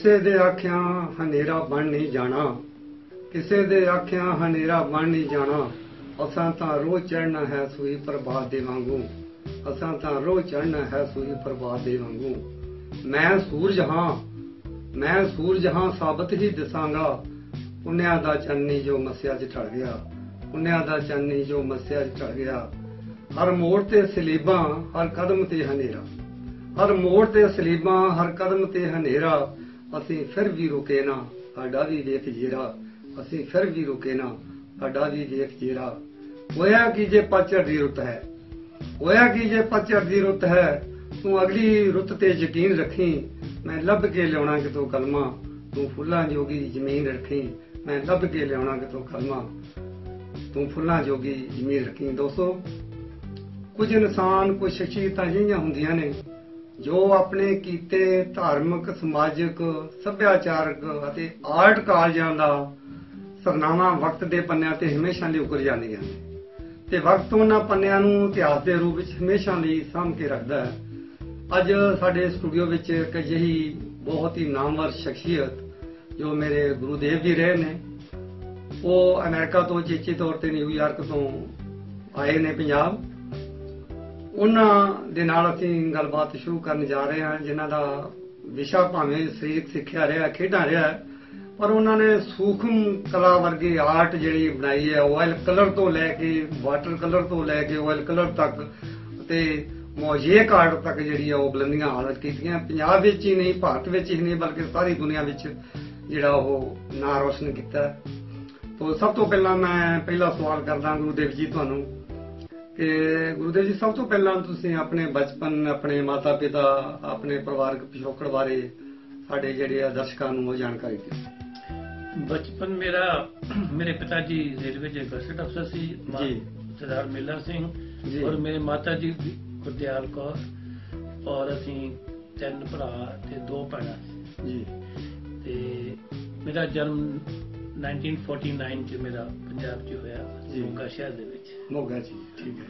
ਕਿਸੇ ਦੇ ਆਖਿਆਂ ਹਨੇਰਾ ਬਣ ਨਹੀਂ ਜਾਣਾ, ਕਿਸੇ ਦੇ ਆਖਿਆਂ ਹਨੇਰਾ ਬਣ ਨਹੀਂ ਜਾਣਾ, ਅਸਾਂ ਤਾਂ ਰੋਜ਼ ਚੜਨਾ ਹੈ ਸੂਈ ਪ੍ਰਭਾਤ ਦੇ ਵਾਂਗੂ, ਅਸਾਂ ਤਾਂ ਰੋਜ਼ ਚੜਨਾ ਹੈ ਸੂਈ ਪ੍ਰਭਾਤ ਦੇ ਵਾਂਗੂ। ਮੈਂ ਸੂਰਜ ਹਾਂ, ਮੈਂ ਸੂਰਜ ਹਾਂ ਸਾਬਤ ਹੀ ਦਿਸਾਂਗਾ, ਪੁੰਨਿਆ ਦਾ ਚੰਨੀ ਜੋ ਮਸਿਆ 'ਚ ਢਲ ਗਿਆ, ਪੁੰਨਿਆ ਦਾ ਚੰਨੀ ਜੋ ਮਸਿਆ 'ਚ ਢਲ ਗਿਆ। ਹਰ ਮੋੜ ਤੇ ਸਲੀਬਾਂ, ਹਰ ਕਦਮ ਤੇ ਹਨੇਰਾ। ਹਰ ਮੋੜ ਤੇ ਸਲੀਬਾਂ, ਹਰ ਕਦਮ ਤੇ ਹਨੇਰਾ। ਅਸੀਂ ਫਿਰ ਵੀ ਰੁਕੇ ਨਾ, ਸਾਡਾ ਵੀ ਵੇਖ ਜੇਰਾ। ਅਸੀਂ ਫਿਰ ਵੀ ਰੁਕੇ ਨਾ, ਸਾਡਾ ਵੀ ਵੇਖ ਜੇਰਾ। ਹੋਇਆ ਕਿ ਜੇ ਪਤਝੜ ਦੀ ਰੁੱਤ ਹੈ? ਹੋਇਆ ਕਿ ਜੇ ਪਤਝੜ ਦੀ ਰੁੱਤ ਹੈ? ਤੂੰ ਅਗਲੀ ਰੁੱਤ ਤੇ ਯਕੀਨ ਰੱਖੀ। ਮੈਂ ਲੱਭ ਕੇ ਲਿਆਉਣਾ ਕਿਤੋਂ ਕਲਮਾ। ਤੂੰ ਫੁੱਲਾਂ ਜੋਗੀ ਜ਼ਮੀਨ ਰੱਖੀ। ਮੈਂ ਲੱਭ ਕੇ ਲਿਆਉਣਾ ਕਿਤੋਂ ਕਲਮਾ। ਤੂੰ ਫੁੱਲਾਂ ਜੋਗੀ ਜ਼ਮੀਨ ਰੱਖੀ। ਦੋਸਤੋ, ਕੁਝ ਇਨਸਾਨ, ਕੁਝ ਸ਼ਖਸੀਅਤਾਂ ਜਿਹੀਆਂ ਹੁੰਦੀਆਂ ਨੇ ਜੋ ਆਪਣੇ ਕੀਤੇ ਧਾਰਮਿਕ, ਸਮਾਜਿਕ, ਸੱਭਿਆਚਾਰਕ ਅਤੇ ਆਰਟ ਕਾਰਜਾਂ ਦਾ ਸਰਨਾਮਾ ਵਕਤ ਦੇ ਪੰਨਿਆਂ ਤੇ ਹਮੇਸ਼ਾ ਲਈ ਉਕਰ ਜਾਂਦੀਆਂ ਨੇ ਤੇ ਵਕਤ ਉਹਨਾਂ ਪੰਨਿਆਂ ਨੂੰ ਇਤਿਹਾਸ ਦੇ ਰੂਪ ਵਿੱਚ ਹਮੇਸ਼ਾ ਲਈ ਸਾਂਭ ਕੇ ਰੱਖਦਾ ਹੈ। ਅੱਜ ਸਾਡੇ ਸਟੂਡੀਓ ਵਿੱਚ ਇੱਕ ਅਜਿਹੀ ਬਹੁਤ ਹੀ ਨਾਮਵਰ ਸ਼ਖਸੀਅਤ ਜੋ ਮੇਰੇ ਗੁਰੂਦੇਵ ਜੀ ਰਹੇ ਨੇ, ਉਹ ਅਮਰੀਕਾ ਤੋਂ ਚੇਚੇ ਤੌਰ ਤੇ ਨਿਊਯਾਰਕ ਤੋਂ ਆਏ ਨੇ ਪੰਜਾਬ। ਉਹਨਾਂ ਦੇ ਨਾਲ ਅਸੀਂ ਗੱਲਬਾਤ ਸ਼ੁਰੂ ਕਰਨ ਜਾ ਰਹੇ ਹਾਂ, ਜਿਨ੍ਹਾਂ ਦਾ ਵਿਸ਼ਾ ਭਾਵੇਂ ਸਰੀਰਕ ਸਿੱਖਿਆ ਰਿਹਾ, ਖੇਡਾਂ ਰਿਹਾ, ਪਰ ਉਹਨਾਂ ਨੇ ਸੂਖਮ ਕਲਾ ਵਰਗੀ ਆਰਟ ਜਿਹੜੀ ਬਣਾਈ ਹੈ ਆਇਲ ਕਲਰ ਤੋਂ ਲੈ ਕੇ ਵਾਟਰ ਕਲਰ ਤੋਂ ਲੈ ਕੇ ਆਇਲ ਕਲਰ ਤੱਕ ਤੇ ਮੋਜ਼ੇਕ ਆਰਟ ਤੱਕ ਜਿਹੜੀ ਆ ਉਹ ਬੁਲੰਦੀਆਂ ਹਾਲਤ ਕੀਤੀਆਂ। ਪੰਜਾਬ ਵਿੱਚ ਹੀ ਨਹੀਂ, ਭਾਰਤ ਵਿੱਚ ਹੀ ਨਹੀਂ, ਬਲਕਿ ਸਾਰੀ ਦੁਨੀਆ ਵਿੱਚ ਜਿਹੜਾ ਉਹ ਨਾਂ ਰੋਸ਼ਨ ਕੀਤਾ। ਤੋ ਸਭ ਤੋਂ ਪਹਿਲਾਂ ਮੈਂ ਪਹਿਲਾ ਸਵਾਲ ਕਰਦਾ ਗੁਰੂਦੇਵ ਜੀ, ਤੁਹਾਨੂੰ। ਕਿ ਗੁਰੂਦੇਵ ਜੀ ਸਭ ਤੋਂ ਪਹਿਲਾਂ ਤੁਸੀਂ ਆਪਣੇ ਬਚਪਨ ਆਪਣੇ ਮਾਤਾ ਪਿਤਾ ਆਪਣੇ ਪਰਿਵਾਰਕ ਪਿਛੋਕੜ ਬਾਰੇ ਸਾਡੇ ਜਿਹੜੇ ਆ ਦਰਸ਼ਕਾਂ ਨੂੰ ਉਹ ਜਾਣਕਾਰੀ ਦਿਓ ਬਚਪਨ ਮੇਰਾ ਮੇਰੇ ਪਿਤਾ ਜੀ ਰੇਲਵੇ ਦੇ ਗਸਟ ਅਫਸਰ ਸੀ ਜੀ। ਸਰਦਾਰ ਮਿਲਰ ਸਿੰਘ ਜੀ। ਔਰ ਮੇਰੇ ਮਾਤਾ ਜੀ ਗੁਰਦਿਆਲ ਕੌਰ ਔਰ ਅਸੀਂ ਤਿੰਨ ਭਰਾ ਤੇ ਦੋ ਭੈਣਾਂ ਜੀ ਤੇ ਮੇਰਾ ਜਨਮ 1949 ਚ ਮੇਰਾ ਪੰਜਾਬ 'ਚ ਹੋਇਆ ਜੀ। ਮੋਗਾ ਸ਼ਹਿਰ ਦੇ ਵਿੱਚ। ਮੋਗਾ ਜੀ ਠੀਕ ਹੈ।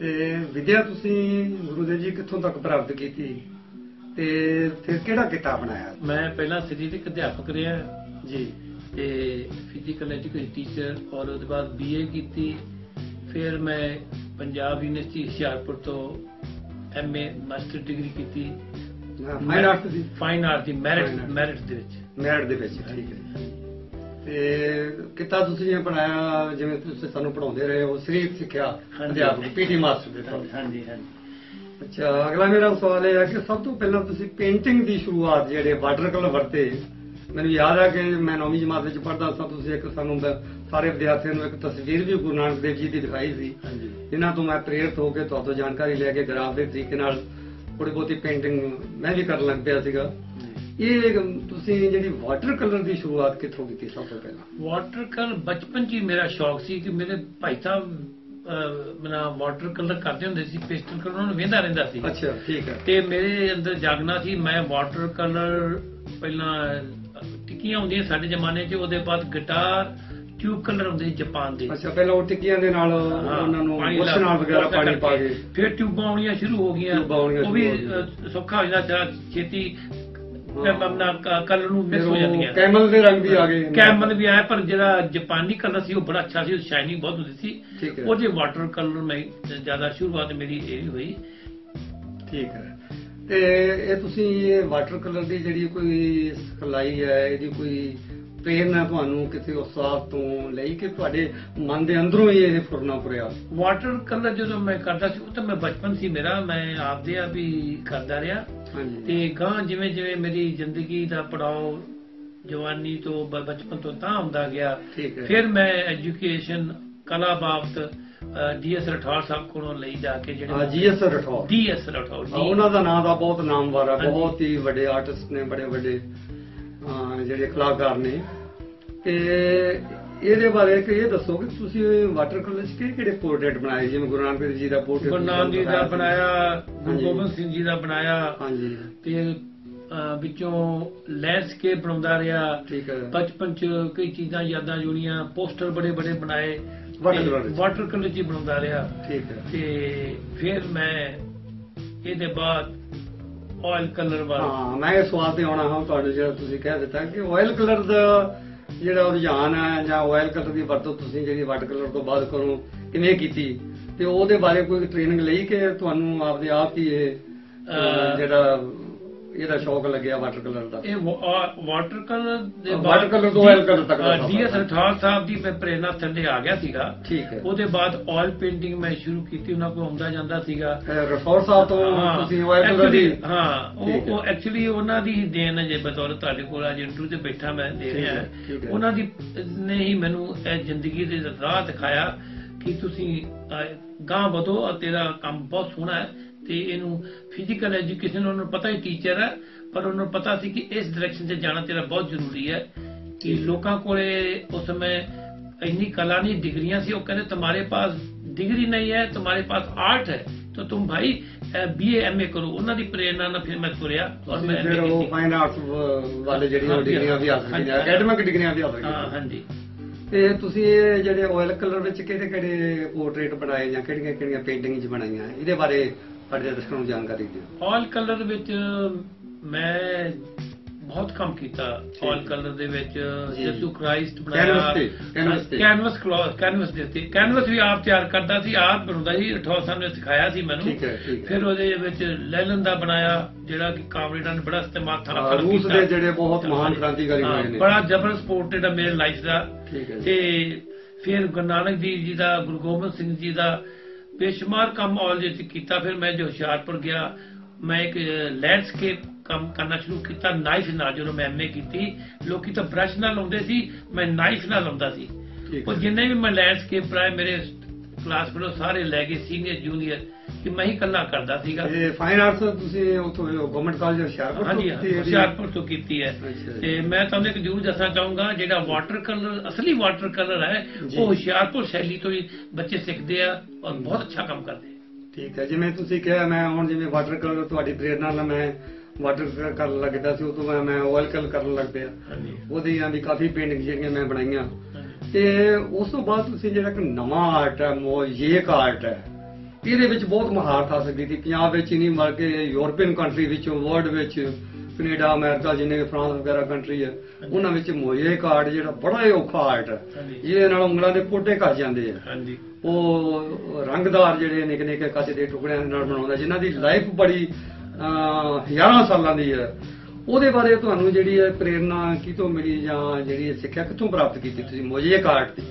ਤੇ ਵਿਦਿਆ ਤੁਸੀਂ ਗੁਰੂਦੇਵ ਜੀ ਕਿੱਥੋਂ ਤੱਕ ਪ੍ਰਾਪਤ ਕੀਤੀ? ਤੇ ਫਿਰ ਕਿਹੜਾ ਕਿਤਾਬ ਬਣਾਇਆ? ਮੈਂ ਪਹਿਲਾਂ ਸਰੀਰਕ ਅਧਿਆਪਕ ਰਿਹਾ। ਜੀ। ਤੇ ਫਿਜ਼ੀਕਲ ਐਜੂਕੇਸ਼ਨ ਟੀਚਰ ਔਰ ਉਹਦੇ ਬਾਅਦ ਬੀਏ ਕੀਤੀ। ਫਿਰ ਮੈਂ ਪੰਜਾਬ ਯੂਨੀਵਰਸਿਟੀ ਹੁਸ਼ਿਆਰਪੁਰ ਤੋਂ ਐਮਏ ਮਾਸਟਰ ਡਿਗਰੀ ਕੀਤੀ। ਫਾਈਨ ਆਰਟ ਦੀ। ਫਾਈਨ ਆਰਟ ਦੀ ਮੈਰਿਟ Fine। ਮੈਰਿਟ ਦੇ ਵਿੱਚ। ਮੈਰਿਟ ਦੇ ਵਿੱਚ ਠੀਕ ਹੈ। ਤੇ ਕਿਤਾ ਤੁਸੀਂ ਜਿਵੇਂ ਪੜਾਇਆ ਜਿਵੇਂ ਤੁਸੀਂ ਸਾਨੂੰ ਪੜਾਉਂਦੇ ਰਹੇ ਹੋ ਸਰੀਰਕ ਸਿੱਖਿਆ। ਅਧਿਆਪਕ ਪੀਟੀ ਮਾਸਟਰ ਦੇ ਤੌਰ ਹਾਂਜੀ ਤੇ। ਹਾਂਜੀ ਹਾਂਜੀ। ਅੱਛਾ ਅਗਲਾ ਮੇਰਾ ਸਵਾਲ ਇਹ ਹੈ ਕਿ ਸਭ ਤੋਂ ਪਹਿਲਾਂ ਤੁਸੀਂ ਪੇਂਟਿੰਗ ਦੀ ਸ਼ੁਰੂਆਤ ਜਿਹੜੇ ਵਾਟਰ ਕਲਰ ਵਰਤੇ ਮੈਨੂੰ ਯਾਦ ਹੈ ਕਿ ਮੈਂ ਨੌਵੀਂ ਜਮਾਤ ਵਿੱਚ ਪੜ੍ਹਦਾ ਸਾਂ ਤੁਸੀਂ ਇੱਕ ਸਾਨੂੰ ਸਾਰੇ ਵਿਦਿਆਰਥੀਆਂ ਨੂੰ ਇੱਕ ਤਸਵੀਰ ਵੀ ਗੁਰੂ ਨਾਨਕ ਦੇਵ ਜੀ ਦੀ ਦਿਖਾਈ ਸੀ। ਹਾਂਜੀ। ਜਿਨ੍ਹਾਂ ਤੋਂ ਮੈਂ ਪ੍ਰੇਰਿਤ ਹੋ ਕੇ ਤੁਹਾਤੋਂ ਜਾਣਕਾਰੀ ਲੈ ਕੇ ਗ੍ਰਾਫ ਦੇ ਤਰੀਕੇ ਨਾਲ ਥੋੜੀ ਬਹੁਤੀ ਪੇਂਟਿੰਗ ਮੈਂ ਵੀ ਕਰਨ ਲੱਗ ਪਿਆ ਸੀਗਾ। ਇਹ ਤੁਸੀਂ ਜਿਹੜੀ ਵਾਟਰ ਕਲਰ ਦੀ ਸ਼ੁਰੂਆਤ ਕਿੱਥੋਂ ਕੀਤੀ ਸਭ ਤੋਂ ਪਹਿਲਾਂ? ਵਾਟਰ ਕਲਰ ਬਚਪਨ 'ਚ ਹੀ ਮੇਰਾ ਸ਼ੌਕ ਸੀ ਕਿ ਮੇਰੇ ਭਾਈ ਸਾਹਿਬ ਮਨਾ ਵਾਟਰ ਕਲਰ ਕਰਦੇ ਹੁੰਦੇ ਸੀ ਪੇਸਟਲ ਕਲਰ ਉਹਨਾਂ ਨੂੰ ਵੇਂਦਾ ਰਹਿੰਦਾ ਸੀ। ਅੱਛਾ ਠੀਕ ਹੈ। ਤੇ ਮੇਰੇ ਅੰਦਰ ਜਾਗਣਾ ਸੀ ਮੈਂ ਵਾਟਰ ਕਲਰ ਪਹਿਲਾਂ ਟਿੱਕੀਆਂ ਹੁੰਦੀਆਂ ਸਾਡੇ ਜ਼ਮਾਨੇ 'ਚ ਉਹਦੇ ਬਾਅਦ ਗਿਟਾਰ ਟਿਊਬ ਕਲਰ ਹੁੰਦੇ ਜਾਪਾਨ ਦੇ। ਅੱਛਾ ਪਹਿਲਾਂ ਉਹ ਟਿੱਕੀਆਂ ਦੇ ਨਾਲ ਉਹਨਾਂ ਨੂੰ ਲਾ- ਨਾਲ ਵਗੈਰਾ ਪਾਣੀ ਪਾ। ਕੇ। ਫਿਰ ਟਿਊਬਾਂ ਆਉਣੀਆਂ ਸ਼ੁਰੂ ਹੋ ਗਈਆਂ। ਉਹ ਵੀ ਸੌਖਾ ਹੋ ਜਾਂਦਾ ਜਰਾ ਛੇਤੀ ਹਾਂ। ਆਪਣਾ ਕਲਰ ਨੂੰ ਫਿਰ ਮਿਕਸ ਹੋ ਉਹ ਜਾਂਦੀਆਂ। ਕੈਮਲ ਦੇ ਰੰਗ ਵੀ ਆ ਗਏ ਕੈਮਲ ਵੀ ਆਇਆ ਪਰ ਜਿਹੜਾ ਜਾਪਾਨੀ ਕਲਰ ਸੀ ਉਹ ਬੜਾ ਅੱਛਾ ਸੀ ਸ਼ਾਈਨਿੰਗ ਬਹੁਤ ਹੁੰਦੀ ਸੀ। ਠੀਕ ਹੈ। ਉਹਦੇ ਵਾਟਰ ਕਲਰ ਮੈਂ ਜ਼ਿਆਦਾ ਸ਼ੁਰੂਆਤ ਮੇਰੀ ਇਹ ਹੋਈ। ਠੀਕ ਹੈ। ਤੇ ਇਹ ਤੁਸੀਂ ਇਹ ਵਾਟਰ ਕਲਰ ਦੀ ਜਿਹੜੀ ਕੋਈ ਸਿਖਲਾਈ ਹੈ ਇਹਦੀ ਕੋਈ ਪ੍ਰੇਰਨਾ ਤੁਹਾਨੂੰ ਕਿਸੇ ਉਸਤਾਦ ਤੋਂ ਲਈ ਕਿ ਤੁਹਾਡੇ ਮਨ ਦੇ ਅੰਦਰੋਂ ਹੀ ਇਹ ਫੁਰਨਾ ਪੁਰਿਆ ਵਾਟਰ ਕਲਰ ਜਦੋਂ ਮੈਂ ਕਰਦਾ ਸੀ ਉਹ ਤਾਂ ਮੈਂ ਬਚਪਨ ਸੀ ਮੇਰਾ ਮੈਂ ਆਪਦੇ ਆਪ ਹੀ ਕਰਦਾ ਰਿਹਾ। ਤੇ ਗਾਂ ਜਿਵੇਂ ਜਿਵੇਂ ਮੇਰੀ ਜ਼ਿੰਦਗੀ ਦਾ ਪੜਾਅ ਜਵਾਨੀ ਤੋਂ ਬਚਪਨ ਤੋਂ ਤਾਂ ਹੁੰਦਾ ਗਿਆ ਹੈ। ਫਿਰ ਮੈਂ ਐਜੂਕੇਸ਼ਨ ਕਲਾ ਬਾਬਤ ਡੀਐਸ ਰਠੌਰ ਸਾਹਿਬ ਕੋਲੋਂ ਲਈ ਜਾ ਕੇ ਹਾਂ ਜਿਹੜੇ ਜੀਐਸ ਰਠੌਰ ਡੀਐਸ ਰਠੌਰ ਹਾਂ, ਉਹਨਾਂ ਦਾ ਨਾਮ ਦਾ ਬਹੁਤ ਨਾਮਵਰ ਹੈ। ਬਹੁਤ ਹੀ ਵੱਡੇ ਆਰਟਿਸਟ ਨੇ ਬੜੇ ਵੱਡੇ ਜਿਹੜੇ ਕਲਾਕਾਰ ਨੇ। ਤੇ ਇਹਦੇ ਬਾਰੇ ਕਿ ਇਹ ਦੱਸੋ ਕਿ ਤੁਸੀਂ ਵਾਟਰ ਕਲਰ ਚ ਕਿਹੜੇ ਕਿਹੜੇ ਪੋਰਟਰੇਟ ਬਣਾਏ? ਜਿਵੇਂ ਗੁਰੂ ਨਾਨਕ ਦੇਵ ਜੀ ਦਾ ਪੋਰਟਰੇਟ ਗੁਰੂ ਨਾਨਕ ਜੀ ਦਾ ਬਣਾਇਆ ਗੁਰੂ। ਗੋਬਿੰਦ ਸਿੰਘ ਜੀ ਦਾ ਬਣਾਇਆ। ਹਾਂਜੀ। ਤੇ ਵਿੱਚੋਂ ਲੈਂਡਸਕੇਪ ਬਣਾਉਂਦਾ ਰਿਹਾ। ਠੀਕ ਹੈ। ਬਚਪਨ ਚ ਕਈ ਚੀਜ਼ਾਂ ਯਾਦਾਂ ਜੁੜੀਆਂ ਪੋਸਟਰ ਬੜੇ ਬੜੇ ਬਣਾਏ। ਵਾਟਰ ਕਲਰ ਹੀ ਬਣਾਉਂਦਾ ਰਿਹਾ। ਠੀਕ ਹੈ। ਤੇ ਫਿਰ ਮੈਂ ਇਹਦੇ ਬਾਅਦ ਆਇਲ ਕਲਰ ਵਾਲਾ ਹਾਂ ਮੈਂ ਇਹ ਸਵਾਲ ਤੇ ਆਉਣਾ ਹਾਂ ਤੁਹਾਨੂੰ ਜਿਹੜਾ ਤੁਸੀਂ ਕਹਿ ਦਿੱਤਾ ਕਿ ਆਇਲ ਕਲਰ ਦਾ ਜਿਹੜਾ ਰੁਝਾਨ ਹੈ ਜਾਂ ਆਇਲ ਕਲਰ ਦੀ ਵਰਤੋਂ ਤੁਸੀਂ ਜਿਹੜੀ ਵਾਟਰ ਕਲਰ ਤੋਂ ਬਾਅਦ ਕਰੋ ਕਿਵੇਂ ਕੀਤੀ? ਤੇ ਉਹਦੇ ਬਾਰੇ ਕੋਈ ਟ੍ਰੇਨਿੰਗ ਲਈ ਕਿ ਤੁਹਾਨੂੰ ਆਪਦੇ ਆਪ ਹੀ ਇਹ ਜਿਹੜਾ ਇਹਦਾ ਸ਼ੌਕ ਲੱਗਿਆ ਵਾਟਰ ਕਲਰ ਦਾ। ਇਹ ਵਾਟਰ ਕਲਰ ਦੇ water colour ਤੋਂ oil colour ਤੱਕ ਦਾ। ਡੀਐਸ ਰਠਾਲ ਸਾਹਿਬ ਦੀ ਮੈਂ ਪ੍ਰੇਰਨਾ ਥੱਲੇ ਆ ਗਿਆ ਸੀਗਾ। ਠੀਕ ਹੈ। ਉਹਦੇ ਬਾਅਦ ਆਇਲ ਪੇਂਟਿੰਗ ਮੈਂ ਸ਼ੁਰੂ ਕੀਤੀ ਉਹਨਾਂ ਕੋਲ ਆਉਂਦਾ ਜਾਂਦਾ ਸੀਗਾ। ਰਸੌਰ ਸਾਹਿਬ ਤੋਂ ਤੁਸੀਂ ਆਇਲ ਕਲਰ ਦੀ ਹਾਂ ਉਹ ਐਕਚੁਅਲੀ ਉਹਨਾਂ ਦੀ ਹੀ ਦੇਣ ਜੇ ਬਤੌਰ ਤੁਹਾਡੇ ਕੋਲ ਅੱਜ ਇੰਟਰਵਿਊ ਤੇ ਬੈਠਾ ਮੈਂ ਦੇ ਰਿਹਾ। ਉਹਨਾਂ ਦੀ ਨੇ ਹੀ ਮੈਨੂੰ ਇਹ ਜ਼ਿੰਦਗੀ ਦੇ ਰਾਹ ਦਿਖਾਇਆ ਕਿ ਤੁਸੀਂ ਗਾਂ ਵਧੋ ਤੇਰਾ ਕੰਮ ਬਹੁਤ ਸੋਹਣਾ ਹੈ। ਤੇ ਇਹਨੂੰ ਫਿਜ਼ੀਕਲ ਐਜੂਕੇਸ਼ਨ ਉਹਨਾਂ ਨੂੰ ਪਤਾ ਹੀ ਟੀਚਰ ਹੈ ਪਰ ਉਹਨਾਂ ਨੂੰ ਪਤਾ ਸੀ ਕਿ ਇਸ ਡਾਇਰੈਕਸ਼ਨ 'ਚ ਜਾਣਾ ਤੇਰਾ ਬਹੁਤ ਜ਼ਰੂਰੀ ਹੈ ਕਿ ਲੋਕਾਂ ਕੋਲੇ ਉਸ ਸਮੇਂ ਇੰਨੀ ਕਲਾ ਨਹੀਂ ਡਿਗਰੀਆਂ ਸੀ ਉਹ ਕਹਿੰਦੇ ਤੁਹਾਡੇ ਪਾਸ ਡਿਗਰੀ ਨਹੀਂ ਹੈ ਤੁਹਾਡੇ ਪਾਸ ਆਰਟ ਹੈ ਤਾਂ ਤੁਮ ਭਾਈ ਬੀਏ ਐਮਏ ਕਰੋ। ਉਹਨਾਂ ਦੀ ਪ੍ਰੇਰਣਾ ਨਾਲ ਫਿਰ ਮੈਂ ਤੁਰਿਆ ਔਰ ਮੈਂ ਫਿਰ ਉਹ ਫਾਈਨ ਆਰਟਸ ਵਾਲੇ ਜਿਹੜੀਆਂ ਡਿਗਰੀਆਂ ਵੀ ਹਾਸਲ ਕੀਤੀਆਂ ਅਕੈਡਮਿਕ ਡਿਗਰੀਆਂ ਵੀ ਹਾਸਲ ਕੀਤੀਆਂ ਹਾਂ। ਹਾਂਜੀ। ਤੇ ਤੁਸੀਂ ਇਹ ਜਿਹੜੇ ਆਇਲ ਕਲਰ ਵਿੱਚ ਕਿਹੜੇ ਕਿਹੜੇ ਪੋਰਟਰੇਟ ਬਣਾਏ ਜਾਂ ਕਿਹੜੀਆਂ ਕਿਹੜੀਆਂ ਪੇਂਟਿੰਗਸ ਬਣਾਈਆਂ ਇਹਦੇ ਬਾਰੇ ਸਾਡੇ ਦਰਸ਼ਕਾਂ ਨੂੰ ਜਾਣਕਾਰੀ ਦਿਓ ਆਲ ਕਲਰ ਵਿੱਚ ਮੈਂ ਬਹੁਤ ਕੰਮ ਕੀਤਾ ਆਲ ਕਲਰ ਦੇ ਵਿੱਚ। ਯਿਸੂ ਕ੍ਰਾਈਸਟ ਬਣਾਇਆ canvas ਤੇ। ਕੈਨਵਸ ਕੈਨਵਸ ਦੇ ਕੈਨਵਸ ਵੀ ਆਪ ਤਿਆਰ ਕਰਦਾ ਸੀ ਆਪ ਬਣਾਉਂਦਾ ਸੀ ਰਠੌਰ ਸਾਹਿਬ ਨੇ ਸਿਖਾਇਆ ਸੀ ਮੈਨੂੰ। ਫਿਰ ਉਹਦੇ ਵਿੱਚ ਲੈਲਨ ਦਾ ਬਣਾਇਆ ਜਿਹੜਾ ਕਿ ਕਾਮਰੇਡਾਂ ਨੇ ਬੜਾ ਇਸਤੇਮਾਲ ਥਾਂ ਹਾਂ, ਰੂਸ ਦੇ ਜਿਹੜੇ ਬਹੁਤ ਮਹਾਨ ਕ੍ਰਾਂਤੀਕਾਰੀ ਹੋਏ ਨੇ। ਬੜਾ ਜ਼ਬਰਦਸਤ ਹੈ ਮੇਰੇ ਲਾਈਫ ਦਾ। ਤੇ ਫਿਰ ਗੁਰੂ ਨਾਨਕ ਦੇਵ ਜੀ ਦਾ ਗੁਰੂ ਗੋਬਿੰਦ ਸਿੰਘ ਜੀ ਦਾ ਬੇਸ਼ੁਮਾਰ ਕੰਮ ਆਲ ਦੇ ਕੀਤਾ ਫਿਰ ਮੈਂ ਜੋ ਹੁਸ਼ਿਆਰਪੁਰ ਗਿਆ ਮੈਂ ਇੱਕ ਲੈਂਡਸਕੇਪ ਕੰਮ ਕਰਨਾ ਸ਼ੁਰੂ ਕੀਤਾ ਨਾਈਫ ਨਾਲ ਜਦੋਂ ਮੈਂ ਐਮਏ ਕੀਤੀ ਲੋਕੀ ਤਾਂ ਬ੍ਰਸ਼ ਨਾਲ ਲਾਉਂਦੇ ਸੀ ਮੈਂ ਨਾਈਫ ਨਾਲ ਲਾਉਂਦਾ ਸੀ ਉਹ। ਜਿੰਨੇ ਵੀ ਮੈਂ ਲੈਂਡਸਕੇਪ ਬਣਾਏ ਮੇਰੇ ਕਲਾਸ ਫੈਲੋ ਸਾਰੇ ਲੈ ਗਏ ਸੀਨੀਅਰ ਜੂਨੀਅਰ ਕਿ ਮੈਂ ਹੀ ਇਕੱਲਾ ਕਰਦਾ ਸੀਗਾ। ਇਹ ਫਾਈਨ ਆਰਟਸ ਤੁਸੀਂ ਉੱਥੋਂ ਗਵਰਨਮੈਂਟ ਕਾਲਜ ਹੁਸ਼ਿਆਰਪੁਰ ਤੋਂ ਹਾਂਜੀ ਕੀਤੀ ਹੈ ਜੀ? ਹੁਸ਼ਿਆਰਪੁਰ ਤੋਂ ਕੀਤੀ ਹੈ। ਤੇ ਮੈਂ ਤੁਹਾਨੂੰ ਇੱਕ ਜ਼ਰੂਰ ਦੱਸਣਾ ਚਾਹੂੰਗਾ ਜਿਹੜਾ ਵਾਟਰ ਕਲਰ ਅਸਲੀ ਵਾਟਰ ਕਲਰ ਹੈ। ਉਹ ਹੁਸ਼ਿਆਰਪੁਰ ਸ਼ੈਲੀ ਤੋਂ ਹੀ ਬੱਚੇ ਸਿੱਖਦੇ ਆ ਔਰ ਬਹੁਤ ਅੱਛਾ ਕੰਮ ਕਰਦੇ ਠੀਕ ਹੈ ਜਿਵੇਂ ਤੁਸੀਂ ਕਿਹਾ ਮੈਂ ਹੁਣ ਜਿਵੇਂ ਵਾਟਰ ਕਲਰ ਤੁਹਾਡੀ ਪ੍ਰੇਰਣਾ ਨਾਲ ਮੈਂ ਵਾਟਰ ਕਲਰ ਕਰਨ ਲੱਗਦਾ ਸੀ ਉਦੋਂ ਮੈਂ ਮੈਂ ਆਇਲ ਕਲਰ ਕਰਨ ਲੱਗ ਪਿਆ। ਉਹਦੀਆਂ ਵੀ ਕਾਫੀ ਪੇਂਟਿੰਗ ਜਿਹੜੀਆਂ ਮੈਂ ਬਣਾਈਆਂ। ਤੇ ਉਸ ਤੋਂ ਬਾਅਦ ਤੁਸੀਂ ਜਿਹੜਾ ਕਿ ਨਵਾਂ ਆਰਟ ਹੈ ਮੋਜ਼ੇਕ ਆਰਟ ਹੈ ਇਹਦੇ ਵਿੱਚ ਬਹੁਤ ਮਹਾਰਤ ਹਾਸਲ ਕੀਤੀ। ਪੰਜਾਬ ਵਿੱਚ ਹੀ ਨਹੀਂ ਬਲਕਿ ਯੂਰਪੀਅਨ ਕੰਟਰੀ ਵਿੱਚ ਵਰਲਡ ਵਿੱਚ ਕੈਨੇਡਾ ਅਮਰੀਕਾ ਜਿੰਨੇ ਫਰਾਂਸ ਵਗੈਰਾ ਕੰਟਰੀ ਹੈ ਉਹਨਾਂ ਵਿੱਚ ਮੋਜ਼ੇਕ ਆਰਟ ਜਿਹੜਾ ਬੜਾ ਹੀ ਔਖਾ ਆਰਟ ਹੈ। ਜਿਹਦੇ ਨਾਲ ਉਂਗਲਾਂ ਦੇ ਪੋਟੇ ਘਸ ਜਾਂਦੇ ਆ। ਹਾਂਜੀ। ਉਹ ਰੰਗਦਾਰ ਜਿਹੜੇ ਨਿੱਕੇ ਨਿੱਕੇ ਕੱਚ ਦੇ ਟੁਕੜਿਆਂ ਨਾਲ ਬਣਾਉਂਦਾ ਜਿਨ੍ਹਾਂ ਦੀ ਲਾਈਫ ਬੜੀ ਹਜ਼ਾਰਾਂ ਸਾਲਾਂ ਦੀ ਹੈ। ਉਹਦੇ ਬਾਰੇ ਤੁਹਾਨੂੰ ਜਿਹੜੀ ਹੈ ਪ੍ਰੇਰਣਾ ਕਿਤੋਂ ਮਿਲੀ ਜਾਂ ਜਿਹੜੀ ਸਿੱਖਿਆ ਕਿੱਥੋਂ ਪ੍ਰਾਪਤ ਕੀਤੀ ਤੁਸੀਂ ਮੋਜ਼ੇਕ ਆਰਟ ਦੀ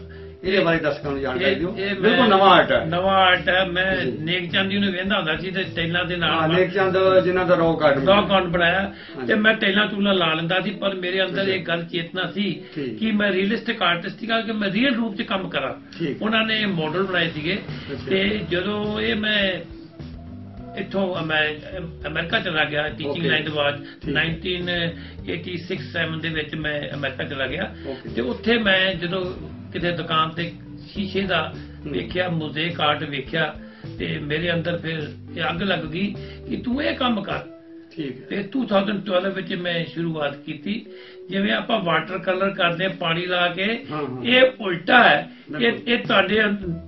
ਇਹਦੇ ਬਾਰੇ ਦਰਸ਼ਕਾਂ ਨੂੰ ਜਾਣਕਾਰੀ ਦਿਓ ਬਿਲਕੁਲ ਨਵਾਂ ਆਰਟ ਹੈ ਨਵਾਂ ਆਰਟ ਹੈ ਮੈਂ ਜੀ। ਨੇਕ ਚੰਦੀ ਨੂੰ ਵੇਂਦਾ ਹੁੰਦਾ ਸੀ ਤੇ ਟੈਲਾਂ ਦੇ ਹਾਂ ਨਾਲ ਨੇਕ ਚੰਦ ਜਿਨ੍ਹਾਂ ਦਾ ਰੌਕ ਆਰਟ ਰੌਕ ਅਕਾਊਂਟ ਬਣਾਇਆ। ਤੇ ਮੈਂ ਟੈਲਾਂ ਟੂਲਾਂ ਲਾ ਲੈਂਦਾ ਸੀ ਪਰ ਮੇਰੇ ਅੰਦਰ ਜੀ। ਇੱਕ ਗੱਲ ਚੇਤਨਾ ਸੀ। ਕਿ ਮੈਂ ਰੀਅਲਿਸਟਿਕ ਆਰਟਿਸਟ ਸੀਗਾ ਕਿ ਮੈਂ ਰੀਅਲ ਰੂਪ 'ਚ ਕੰਮ ਕਰਾਂ। ਉਹਨਾਂ ਨੇ ਮਾਡਲ ਬਣਾਏ ਸੀਗੇ। ਤੇ ਜਦੋਂ ਇਹ ਮੈਂ ਇੱਥੋਂ ਮੈਂ ਅਮਰੀਕਾ ਚਲਾ ਗਿਆ ਟੀਚਿੰਗ. ਲਾਈਨ ਦੇ ਬਾਅਦ ਠੀਕ। 1986 7 ਦੇ ਵਿੱਚ ਮੈਂ ਅਮਰੀਕਾ ਚਲਾ ਗਿਆ. ਤੇ ਉੱਥੇ ਮੈਂ ਜਦੋਂ ਕਿਤੇ ਦੁਕਾਨ ਤੇ ਸ਼ੀਸ਼ੇ ਦਾ ਵੇਖਿਆ ਮੋਜ਼ੇਕ ਆਰਟ ਵੇਖਿਆ ਤੇ ਮੇਰੇ ਅੰਦਰ ਫਿਰ ਇਹ ਅੱਗ ਲੱਗ ਗਈ ਕਿ ਤੂੰ ਇਹ ਕੰਮ ਕਰ ਠੀਕ ਤੇ 2012 ਵਿੱਚ ਮੈਂ ਸ਼ੁਰੂਆਤ ਕੀਤੀ ਜਿਵੇਂ ਆਪਾਂ ਵਾਟਰ ਕਲਰ ਕਰਦੇ ਪਾਣੀ ਲਾ ਕੇ। ਇਹ ਉਲਟਾ ਹੈ ਇਹ। ਇਹ ਤੁਹਾਡੇ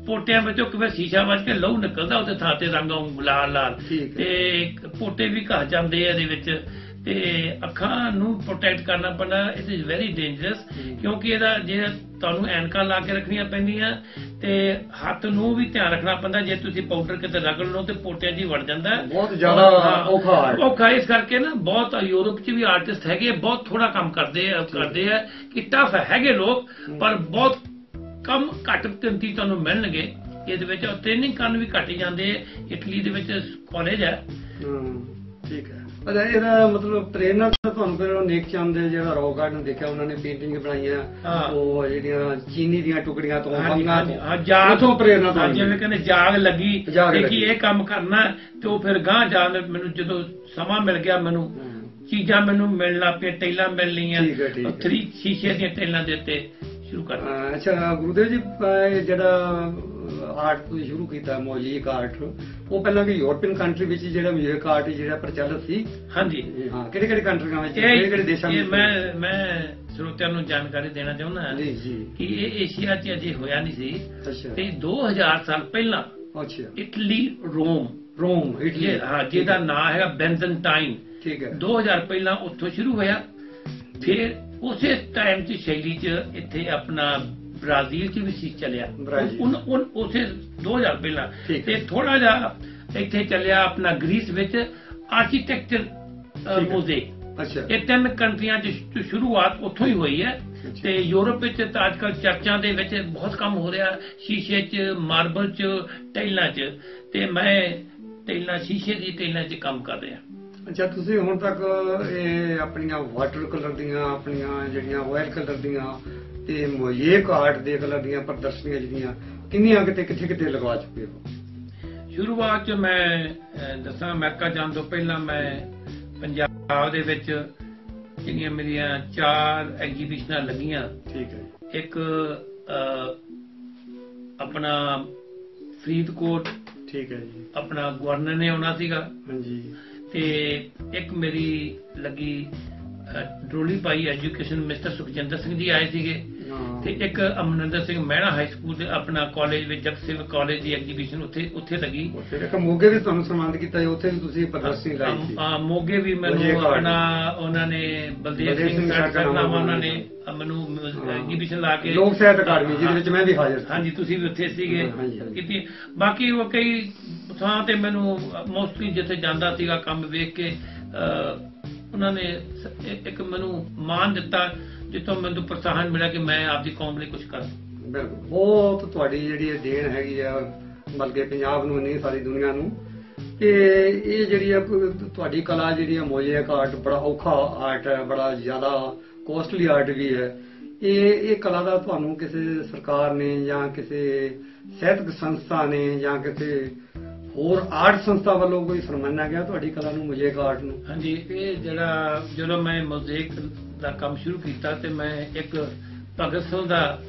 ਪੋਟਿਆਂ ਵਿੱਚੋਂ ਕਿਵੇਂ ਸ਼ੀਸ਼ਾ ਵੱਜ ਕੇ ਲਹੂ ਨਿਕਲਦਾ ਉਹਦੇ ਥਾਂ ਤੇ ਰੰਗ ਆਉਂ ਲਾਲ ਲਾਲ। ਤੇ ਪੋਟੇ ਵੀ ਘਸ ਜਾਂਦੇ ਆ ਇਹਦੇ ਵਿੱਚ ਤੇ ਅੱਖਾਂ ਨੂੰ ਪ੍ਰੋਟੈਕਟ ਕਰਨਾ ਪੈਂਦਾ ਇਟ ਇਜ਼ ਵੈਰੀ ਡੇਂਜਰਸ। ਕਿਉਂਕਿ ਇਹਦਾ ਜੇ ਤੁਹਾਨੂੰ ਐਨਕਾਂ ਲਾ ਕੇ ਰੱਖਣੀਆਂ ਪੈਂਦੀਆਂ ਤੇ ਹੱਥ ਨੂੰ ਵੀ ਧਿਆਨ ਰੱਖਣਾ ਪੈਂਦਾ ਜੇ ਤੁਸੀਂ ਪਾਊਡਰ ਕਿਤੇ ਰਗੜ ਲਓ ਤੇ ਪੋਟਿਆਂ 'ਚ ਹੀ ਵੜ ਜਾਂਦਾ। ਹੈ। ਬਹੁਤ ਜ਼ਿਆਦਾ ਹਾਂ, ਔਖਾ art। ਔਖਾ ਇਸ ਕਰਕੇ ਨਾ ਬਹੁਤ ਯੂਰਪ 'ਚ ਵੀ ਆਰਟਿਸਟ ਹੈਗੇ ਬਹੁਤ ਥੋੜਾ ਕੰਮ ਕਰਦੇ ਆ ਕਰਦੇ ਆ ਕਿ ਟਫ ਹੈਗੇ ਲੋਕ ਪਰ ਬਹੁਤ ਕਮ ਘੱਟ ਗਿਣਤੀ ਤੁਹਾਨੂੰ ਮਿਲਣਗੇ। ਇਹਦੇ ਵਿੱਚ ਟ੍ਰੇਨਿੰਗ ਕਰਨ ਵੀ ਘੱਟ ਹੀ ਜਾਂਦੇ ਇਟਲੀ ਦੇ ਵਿੱਚ ਕਾਲਜ ਹੈ। ਹਮ, ਠੀਕ ਹੈ। ਅੱਛਾ ਇਹਦਾ ਮਤਲਬ ਪ੍ਰੇਰਣਾ ਤਾਂ ਤੁਹਾਨੂੰ ਫਿਰ ਉਹ ਨੇਕ ਚੰਦ ਦੇ ਜਿਹੜਾ ਰੌਕ ਗਾਰਡਨ ਦੇਖਿਆ ਉਹਨਾਂ ਨੇ ਪੇਂਟਿੰਗ ਬਣਾਈਆਂ ਹਾਂ। ਉਹ ਜਿਹੜੀਆਂ ਚੀਨੀ ਦੀਆਂ ਟੁਕੜੀਆਂ ਤੋਂ ਹਾਂਜੀ, ਬੰਗਾਂ ਹਾਂਜੀ, ਤੋਂ ਹਾਂ ਜਾਗ ਉੱਥੋਂ ਪ੍ਰੇਰਣਾ ਹਾਂ, ਤੁਹਾਨੂੰ ਜਿਵੇਂ ਕਹਿੰਦੇ ਜਾਗ ਲੱਗੀ ਜਾਗ ਕਿ ਲੱਗੀ। ਇਹ ਕੰਮ ਕਰਨਾ ਹੈ, ਤੇ ਉਹ ਫਿਰ ਗਾਂ ਜਾਣ ਮੈਨੂੰ ਜਦੋਂ ਸਮਾਂ ਮਿਲ ਗਿਆ ਮੈਨੂੰ ਹਮ, ਚੀਜ਼ਾਂ ਮੈਨੂੰ ਮਿਲਣ ਲੱਗ ਪਈਆਂ ਟੈਲਾਂ ਮਿਲ ਲਈਆਂ ਠੀਕ ਹੈ, ਠੀਕ ਹੈ। ਥਰੀ ਸ਼ੀਸ਼ੇ ਦੀਆਂ ਟੈਲਾਂ ਦੇ ਉੱਤੇ ਸ਼ੁਰੂ ਕਰ ਦਿੱਤਾ ਅਹ ਅੱਛਾ ਗੁਰੂਦੇਵ ਜੀ ਅਹ ਇਹ ਜਿਹੜਾ ਆਰਟ ਤੁਸੀਂ ਸ਼ੁਰੂ ਕੀਤਾ ਮੋਜ਼ੀਕ ਆਰਟ ਉਹ ਪਹਿਲਾਂ ਕਿ ਯੂਰਪੀਅਨ ਕੰਟਰੀ ਵਿੱਚ ਜਿਹੜਾ ਮੋਜ਼ੀਕ ਆਰਟ ਜਿਹੜਾ ਪ੍ਰਚਲਿਤ ਸੀ। ਹਾਂਜੀ। ਹਾਂ ਕਿਹੜੇ ਕਿਹੜੇ ਕੰਟਰੀਆਂ ਵਿੱਚ ਕਿਹੜੇ ਕਿਹੜੇ ਦੇਸ਼ਾਂ ਵਿੱਚ ਮੈਂ ਮੈਂ ਸਰੋਤਿਆਂ ਨੂੰ ਜਾਣਕਾਰੀ ਦੇਣਾ ਚਾਹੁੰਦਾ ਹਾਂ ਜੀ ਜੀ। ਕਿ ਇਹ ਏਸ਼ੀਆ 'ਚ ਅਜੇ ਹੋਇਆ ਨਹੀਂ ਸੀ। ਅੱਛਾ। ਤੇ 2000 ਸਾਲ ਪਹਿਲਾਂ ਅੱਛਾ। Italy Rome. Rome Italy. ਹਾਂ ਜਿਹਦਾ ਨਾਮ ਹੈਗਾ ਬੈਂਜ਼ਨਟਾਈਨ। ਠੀਕ ਹੈ। 2000 ਪਹਿਲਾਂ ਉੱਥੋਂ ਸ਼ੁਰੂ ਹੋਇਆ। ਫਿਰ ਉਸੇ ਟਾਈਮ 'ਚ ਸ਼ੈਲੀ 'ਚ ਇੱਥੇ ਆਪਣਾ ਬ੍ਰਾਜ਼ੀਲ ਵੀ ਸੀ ਚੱਲਿਆ ਬ੍ਰਾਜ਼ੀਲ। ਉਨ ਉਨ ਉਸੇ 2000 ਪਹਿਲਾਂ ਤੇ। ਥੋੜਾ ਜਿਹਾ ਇੱਥੇ ਚੱਲਿਆ ਆਪਣਾ ਗ੍ਰੀਸ ਵਿੱਚ ਆਰਕੀਟੈਕਚਰ ਹੈ। ਮੋਜ਼ੇਕ ਅੱਛਾ ਇਹ ਤਿੰਨ ਕੰਟਰੀਆਂ 'ਚ ਸ਼ੁ- ਸ਼ੁਰੂਆਤ ਉੱਥੋਂ ਹੀ ਹੋਈ ਹੈ। ਤੇ ਯੂਰਪ ਵਿੱਚ ਤਾਂ ਅੱਜਕੱਲ ਚਰਚਾਂ ਦੇ ਵਿੱਚ ਬਹੁਤ ਕੰਮ ਹੋ ਰਿਹਾ ਸ਼ੀਸ਼ੇ 'ਚ ਮਾਰਬਲ 'ਚ ਟਾਈਲਾਂ 'ਚ ਤੇ ਮੈਂ ਟਾਈਲਾਂ ਸ਼ੀਸ਼ੇ ਦੀ ਟਾਈਲਾਂ 'ਚ ਕੰਮ ਕਰ ਰਿਹਾ ਅੱਛਾ ਤੁਸੀਂ ਹੁਣ ਤੱਕ ਇਹ ਆਪਣੀਆਂ ਵਾਟਰ ਕਲਰ ਦੀਆਂ ਆਪਣੀਆਂ ਜਿਹੜੀਆਂ ਆਇਲ ਕਲਰ ਦੀਆਂ ਤੇ ਮੋਜ਼ੇਕ ਆਰਟ ਦੇ ਦੀਆਂ ਪ੍ਰਦਰਸ਼ਨੀਆਂ ਜਿਹੜੀਆਂ ਕਿੰਨੀਆਂ ਕਿਤੇ ਕਿੱਥੇ ਕਿੱਥੇ ਲਗਵਾ ਚੁੱਕੇ ਹੋ? ਸ਼ੁਰੂਆਤ 'ਚ ਮੈਂ ਦੱਸਾਂ ਅਮਰੀਕਾ ਜਾਣ ਤੋਂ ਪਹਿਲਾਂ ਮੈਂ ਪੰਜਾਬ ਦੇ ਵਿੱਚ ਜਿਹੜੀਆਂ ਮੇਰੀਆਂ ਚਾਰ ਐਗਜ਼ੀਬਿਸ਼ਨਾਂ ਲੱਗੀਆਂ। ਠੀਕ ਹੈ ਇੱਕ ਆਪਣਾ ਫਰੀਦਕੋਟ ਠੀਕ ਹੈ ਜੀ। ਆਪਣਾ ਗਵਰਨਰ ਨੇ ਆਉਣਾ ਸੀਗਾ। ਹਾਂਜੀ। ਤੇ ਇੱਕ ਮੇਰੀ ਲੱਗੀ ਡਰੋਲੀ ਪਾਈ ਐਜੂਕੇਸ਼ਨ ਮਿਸਟਰ ਸੁਖਜਿੰਦਰ ਸਿੰਘ ਜੀ ਆਏ ਸੀਗੇ ਹਾਂ ਤੇ ਇੱਕ ਅਮਨਿੰਦਰ ਸਿੰਘ ਮਹਿਣਾ ਹਾਈ ਸਕੂਲ ਦੇ ਆਪਣਾ ਕਾਲਜ ਵਿੱਚ ਜਗ ਸੇਵਕ ਕਾਲਜ ਦੀ ਐਗਜ਼ੀਬਿਸ਼ਨ ਉੱਥੇ ਉੱਥੇ ਲੱਗੀ ਉੱਥੇ ਇੱਕ ਮੋਗੇ ਵੀ ਤੁਹਾਨੂੰ ਸਨਮਾਨਿਤ ਕੀਤਾ ਜੀ ਉੱਥੇ ਵੀ ਤੁਸੀਂ ਪ੍ਰਦਰਸ਼ਨੀ ਲਾਈ ਸੀ ਆ ਮੋਗੇ ਵੀ ਮੈਨੂੰ। ਆਪਣਾ ਉਹਨਾਂ ਨੇ ਬਲਦੇਵ ਸਿੰਘ ਸਿੰਘ ਸਰ ਸਰਨਾਮਾ ਸਰਨਾਮਾ ਉਹਨਾਂ ਨੇ ਹਾਂ। ਮੈਨੂੰ ਹਾਂ। ਐਗਜ਼ੀਬਿਸ਼ਨ ਲਾ ਕੇ ਲੋਕ ਸਾਹਿਤ ਅਕਾਦਮੀ ਜਿਹਦੇ ਵਿੱਚ ਮੈਂ ਵੀ ਹਾਜ਼ਰ ਸੀ ਹਾਂਜੀ ਤੁਸੀਂ ਵੀ ਉੱਥੇ ਸੀਗੇ ਹਾਂ। ਕੀਤੀ ਬਾਕੀ ਉਹ ਕਈ ਥਾਂ ਤੇ ਮੈਨੂੰ ਮੋਸਟਲੀ ਜਿੱਥੇ ਜਾਂਦਾ ਸੀਗਾ ਕੰਮ ਵੇਖ ਕੇ ਉਹਨਾਂ ਨੇ ਇੱਕ- ਮੈਨੂੰ ਮਾਨ ਦਿੱਤਾ, ਜਿੱਥੋਂ ਮੈਨੂੰ ਪ੍ਰੋਤਸਾਹਨ ਮਿਲਿਆ ਕਿ ਮੈਂ ਆਪਦੀ ਕੌਮ ਲਈ ਕੁਝ ਕਰ। ਬਹੁਤ ਤੁਹਾਡੀ ਜਿਹੜੀ ਇਹ ਦੇਣ ਹੈਗੀ ਆ, ਬਲਕਿ ਪੰਜਾਬ ਨੂੰ ਨਹੀਂ, ਸਾਰੀ ਦੁਨੀਆ ਨੂੰ। ਕਿ ਇਹ ਜਿਹੜੀ ਆ ਤੁਹਾਡੀ ਕਲਾ ਜਿਹੜੀ ਆ ਮੋਜ਼ੇਕ ਆਰਟ ਬੜਾ ਔਖਾ ਆਰਟ ਹੈ, ਬੜਾ ਜ਼ਿਆਦਾ ਕੋਸਟਲੀ ਆਰਟ ਵੀ ਹੈ। ਇਹ ਇਹ ਕਲਾ ਦਾ ਤੁਹਾਨੂੰ ਕਿਸੇ ਸਰਕਾਰ ਨੇ ਜਾਂ ਕਿਸੇ ਸਾਹਿਤਕ ਸੰਸਥਾ ਨੇ ਜਾਂ ਕਿਸੇ ਹੋਰ ਆਰਟ ਸੰਸਥਾ ਵੱਲੋਂ ਕੋਈ ਸਨਮਾਨਿਆ ਗਿਆ ਤੁਹਾਡੀ ਕਲਾ ਨੂੰ ਮੋਜ਼ੇਕ ਆਰਟ ਨੂੰ? ਹਾਂਜੀ ਇਹ ਜਿਹੜਾ ਜਦੋਂ ਮੈਂ ਮੋਜ਼ੇਕ ਦਾ ਕੰਮ ਸ਼ੁਰੂ ਕੀਤਾ ਤੇ ਮੈਂ ਇੱਕ ਭਗਤ ਸਿੰਘ ਦਾ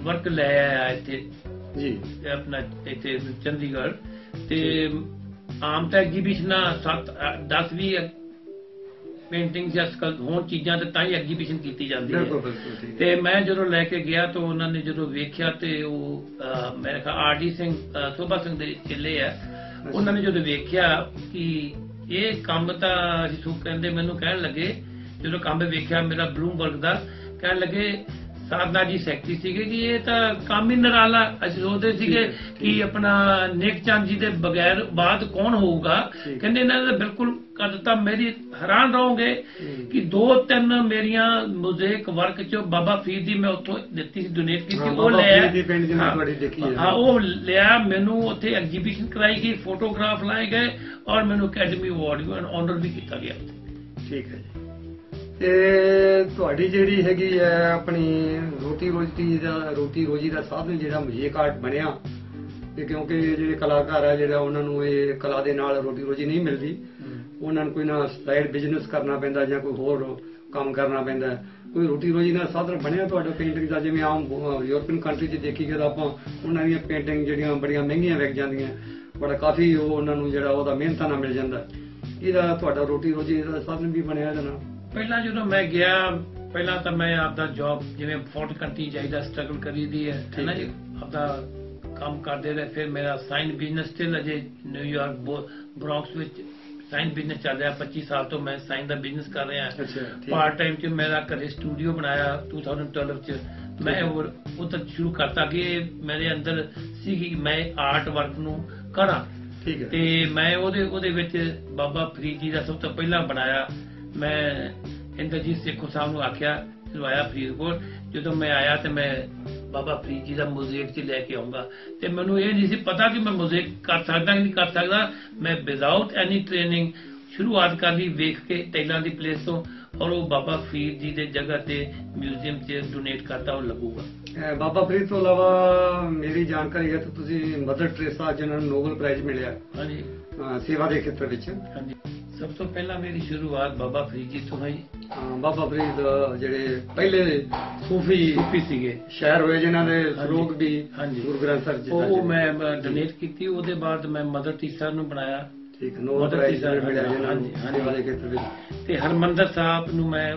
ਵਰਕ ਲੈ ਆਇਆ ਇੱਥੇ। ਜੀ। ਆਪਣਾ ਇੱਥੇ ਚੰਡੀਗੜ੍ਹ। ਤੇ ਆਮ ਤਾਂ ਐਗਜ਼ੀਬਿਸ਼ਨਾਂ 7 10 20 ਪੇਂਟਿੰਗ ਜਾਂ ਸਕਲ ਹੋਣ ਚੀਜ਼ਾਂ ਤੇ ਤਾਂ ਹੀ ਐਗਜ਼ੀਬਿਸ਼ਨ ਕੀਤੀ ਜਾਂਦੀ ਹੈ। ਤੇ ਮੈਂ ਜਦੋਂ ਲੈ ਕੇ ਗਿਆ ਤਾਂ ਉਹਨਾਂ ਨੇ ਜਦੋਂ ਵੇਖਿਆ ਤੇ ਉਹ ਮੇਰੇ ਖਿਆਲ ਆਰਡੀ ਸਿੰਘ ਸੋਭਾ ਸਿੰਘ ਦੇ ਚੇਲੇ ਆ। ਉਹਨਾਂ ਨੇ ਜਦੋਂ ਵੇਖਿਆ ਕਿ ਇਹ ਕੰਮ ਤਾਂ ਅਸੀਂ ਸੋ ਕਹਿੰਦੇ ਮੈਨੂੰ ਕਹਿਣ ਲੱਗੇ ਜਦੋਂ ਕੰਮ ਵੇਖਿਆ ਮੇਰਾ ਬਲੂਮਬਰਗ ਦਾ ਕਹਿਣ ਲੱਗੇ ਸਾਧਨਾ ਜੀ ਸੈਕਟਰੀ ਸੀਗੇ ਕਿ ਇਹ ਤਾਂ ਕੰਮ ਹੀ ਨਿਰਾਲਾ। ਅਸੀਂ ਸੋਚਦੇ ਸੀਗੇ ਕਿ ਆਪਣਾ ਨੇਕ ਚੰਦ ਜੀ ਦੇ ਬਗੈਰ ਬਾਅਦ ਕੌਣ ਹੋਊਗਾ। ਕਹਿੰਦੇ ਇਹਨਾਂ ਦਾ ਬਿਲਕੁਲ ਕਰ ਦਿੱਤਾ ਮੇਰੀ ਹੈਰਾਨ ਰਹੋਗੇ। ਕਿ ਦੋ ਤਿੰਨ ਮੇਰੀਆਂ ਮੋਜ਼ੇਕ ਵਰਕ ਚ ਬਾਬਾ ਫਰੀਦ ਦੀ ਮੈਂ ਉੱਥੋਂ ਦਿੱਤੀ ਸੀ ਡੋਨੇਟ ਕੀਤੀ ਉਹ ਲਿਆ ਹਾਂ, ਉਹ ਲਿਆ ਮੈਨੂੰ ਉੱਥੇ ਐਗਜ਼ੀਬਿਸ਼ਨ ਕਰਾਈ ਗਈ ਫੋਟੋਗ੍ਰਾਫ ਲਾਏ ਗਏ ਔਰ ਮੈਨੂੰ ਅਕੈਡਮੀ ਅਵਾਰਡ ਵੀ ਆਨਰ ਵੀ ਕੀਤਾ ਗਿਆ। ਠੀਕ ਹੈ ਜੀ। ਤੇ ਤੁਹਾਡੀ ਜਿਹੜੀ ਹੈਗੀ ਹੈ ਆਪਣੀ ਰੋਟੀ ਰੋਜੀ ਦਾ ਰੋਟੀ ਰੋਜੀ ਦਾ ਸਾਧਨ ਜਿਹੜਾ ਮੁਝੇ ਕਾਰਟ ਬਣਿਆ ਤੇ ਕਿਉਂਕਿ ਜਿਹੜੇ ਕਲਾਕਾਰ ਆ ਜਿਹੜਾ ਉਹਨਾਂ ਨੂੰ ਇਹ ਕਲਾ ਦੇ ਨਾਲ ਰੋਟੀ ਰੋਜੀ ਨਹੀਂ ਮਿਲਦੀ ਉਹਨਾਂ ਨੂੰ ਕੋਈ ਨਾ ਸਾਈਡ ਬਿਜ਼ਨਸ ਕਰਨਾ ਪੈਂਦਾ ਜਾਂ ਕੋਈ ਹੋਰ ਕੰਮ ਕਰਨਾ ਪੈਂਦਾ ਕੋਈ ਰੋਟੀ ਰੋਜੀ ਦਾ ਸਾਧਨ ਬਣਿਆ ਤੁਹਾਡਾ ਪੇਂਟਿੰਗ ਦਾ? ਜਿਵੇਂ ਆਮ ਯੂਰਪੀਅਨ ਕੰਟਰੀ 'ਚ ਦੇਖੀ ਗਿਆ ਤਾਂ ਆਪਾਂ ਉਹਨਾਂ ਦੀਆਂ ਪੇਂਟਿੰਗ ਜਿਹੜੀਆਂ ਬੜੀਆਂ ਮਹਿੰਗੀਆਂ ਵਿਕ ਜਾਂਦੀਆਂ ਬੜਾ ਕਾਫੀ ਉਹ ਉਹਨਾਂ ਨੂੰ ਜਿਹੜਾ ਉਹਦਾ ਮਿਹਨਤਾਂ ਨਾਲ ਮਿਲ ਜਾਂਦਾ। ਇਹਦਾ ਤੁਹਾਡਾ ਰੋਟੀ ਰੋਜੀ ਦਾ ਸਾਧਨ ਵੀ ਬਣਿਆ ਨਾਲ? ਪਹਿਲਾਂ ਜਦੋਂ ਮੈਂ ਗਿਆ ਪਹਿਲਾਂ ਤਾਂ ਮੈਂ ਆਪਦਾ ਜੌਬ ਜਿਵੇਂ ਫੋਰਟ ਕੰਟਰੀ ਜਾਈਦਾ ਸਟਰਗਲ ਕਰੀਦੀ ਹੈ ਹੈ। ਨਾ ਜੀ? ਆਪਦਾ ਕੰਮ ਕਰਦੇ ਰਹੇ ਫਿਰ ਮੇਰਾ ਸਾਈਨ ਬਿਜ਼ਨਸ ਸਟਿਲ ਅਜੇ ਨਿਊਯਾਰਕ ਬ੍ਰੌਂਕਸ ਵਿੱਚ ਸਾਈਨ ਬਿਜ਼ਨਸ ਚੱਲ ਰਿਹਾ 25 ਸਾਲ ਤੋਂ ਮੈਂ ਸਾਈਨ ਦਾ ਬਿਜ਼ਨਸ ਕਰ ਰਿਹਾ। ਪਾਰਟ ਟਾਈਮ ਚ ਮੇਰਾ ਘਰੇ ਸਟੂਡੀਓ ਬਣਾਇਆ 2012 ਚ। ਮੈਂ ਉਹ ਉਹ ਤਾਂ ਸ਼ੁਰੂ ਕਰਤਾ ਕਿ ਮੇਰੇ ਅੰਦਰ ਸੀਗੀ ਮੈਂ ਆਰਟ ਵਰਕ ਨੂੰ ਕਰਾਂ। ਠੀਕ ਹੈ। ਤੇ ਮੈਂ ਉਹਦੇ ਉਹਦੇ ਵਿੱਚ ਬਾਬਾ ਫਰੀਦ ਜੀ ਦਾ ਸਭ ਤੋਂ ਪਹਿਲਾਂ ਬਣਾਇਆ। ਮੈਂ ਇੰਦਰਜੀਤ ਸੇਖੋ ਸਾਹਿਬ ਨੂੰ ਆਖਿਆ ਲਵਾਇਆ ਫਰੀਦਕੋਟ ਜਦੋਂ ਮੈਂ ਆਇਆ ਤੇ ਮੈਂ ਬਾਬਾ ਫਰੀਦ ਜੀ ਦਾ ਮੂਜ਼ੀਕ 'ਚ ਲੈ ਕੇ ਆਉਂਗਾ। ਤੇ ਮੈਨੂੰ ਇਹ ਨਹੀਂ ਸੀ ਪਤਾ ਕਿ ਮੈਂ ਮੂਜ਼ੀਕ ਕਰ ਸਕਦਾ ਕਿ ਨਹੀਂ ਕਰ ਸਕਦਾ। ਮੈਂ ਵਿਦਆਊਟ ਐਨੀ ਟ੍ਰੇਨਿੰਗ ਸ਼ੁਰੂਆਤ ਕਰ ਲਈ ਵੇਖ ਕੇ ਟੈਲਾਂ ਦੀ ਪਲੇਸ ਤੋਂ ਔਰ ਉਹ ਬਾਬਾ ਫਰੀਦ ਜੀ ਦੇ ਜਗ੍ਹਾ ਤੇ ਮਿਊਜ਼ੀਅਮ 'ਚ ਡੋਨੇਟ ਕਰਤਾ ਉਹ ਲੱਗੂਗਾ। ਬਾਬਾ ਫਰੀਦ ਤੋਂ ਇਲਾਵਾ ਮੇਰੀ ਜਾਣਕਾਰੀ ਹੈ ਤਾਂ ਤੁਸੀਂ ਮਦਰ ਟ੍ਰੇਸਾ ਜਿਹਨਾਂ ਨੂੰ ਨੋਬਲ ਪ੍ਰਾਈਜ਼ ਮਿਲਿਆ ਹਾਂਜੀ। ਸੇਵਾ ਦੇ ਖੇਤਰ ਵਿੱਚ। ਹਾਂਜੀ। ਸਭ ਤੋਂ ਪਹਿਲਾਂ ਮੇਰੀ ਸ਼ੁਰੂਆਤ ਬਾਬਾ ਫਰੀਦ ਜੀ ਤੋਂ ਹੋਈ ਬਾਬਾ ਫਰੀਦ ਜਿਹੜੇ ਪਹਿਲੇ ਸੂਫੀ ਸੂਫੀ ਸੀਗੇ ਸ਼ਹਿਰ ਹੋਏ ਜਿਨ੍ਹਾਂ ਦੇ ਸ਼ਲੋਕ ਵੀ ਹਾਂਜੀ। ਗੁਰੂ ਗ੍ਰੰਥ ਸਾਹਿਬ ਜੀ ਉਹ। ਮੈਂ ਡੋਨੇਟ ਕੀਤੀ ਉਹਦੇ ਬਾਅਦ ਮੈਂ ਮਦਰ ਟੀਚਰ ਨੂੰ ਬਣਾਇਆ ਠੀਕ ਨੋਬਲ ਮਦਰ ਪ੍ਰਾਈਜ਼ ਮਿਲਿਆ ਹਾਂਜੀ, ਹਾਂਜੀ। ਦੇ ਖੇਤਰ ਵਿੱਚ ਤੇ ਹਰਮੰਦਰ ਸਾਹਿਬ ਨੂੰ ਮੈਂ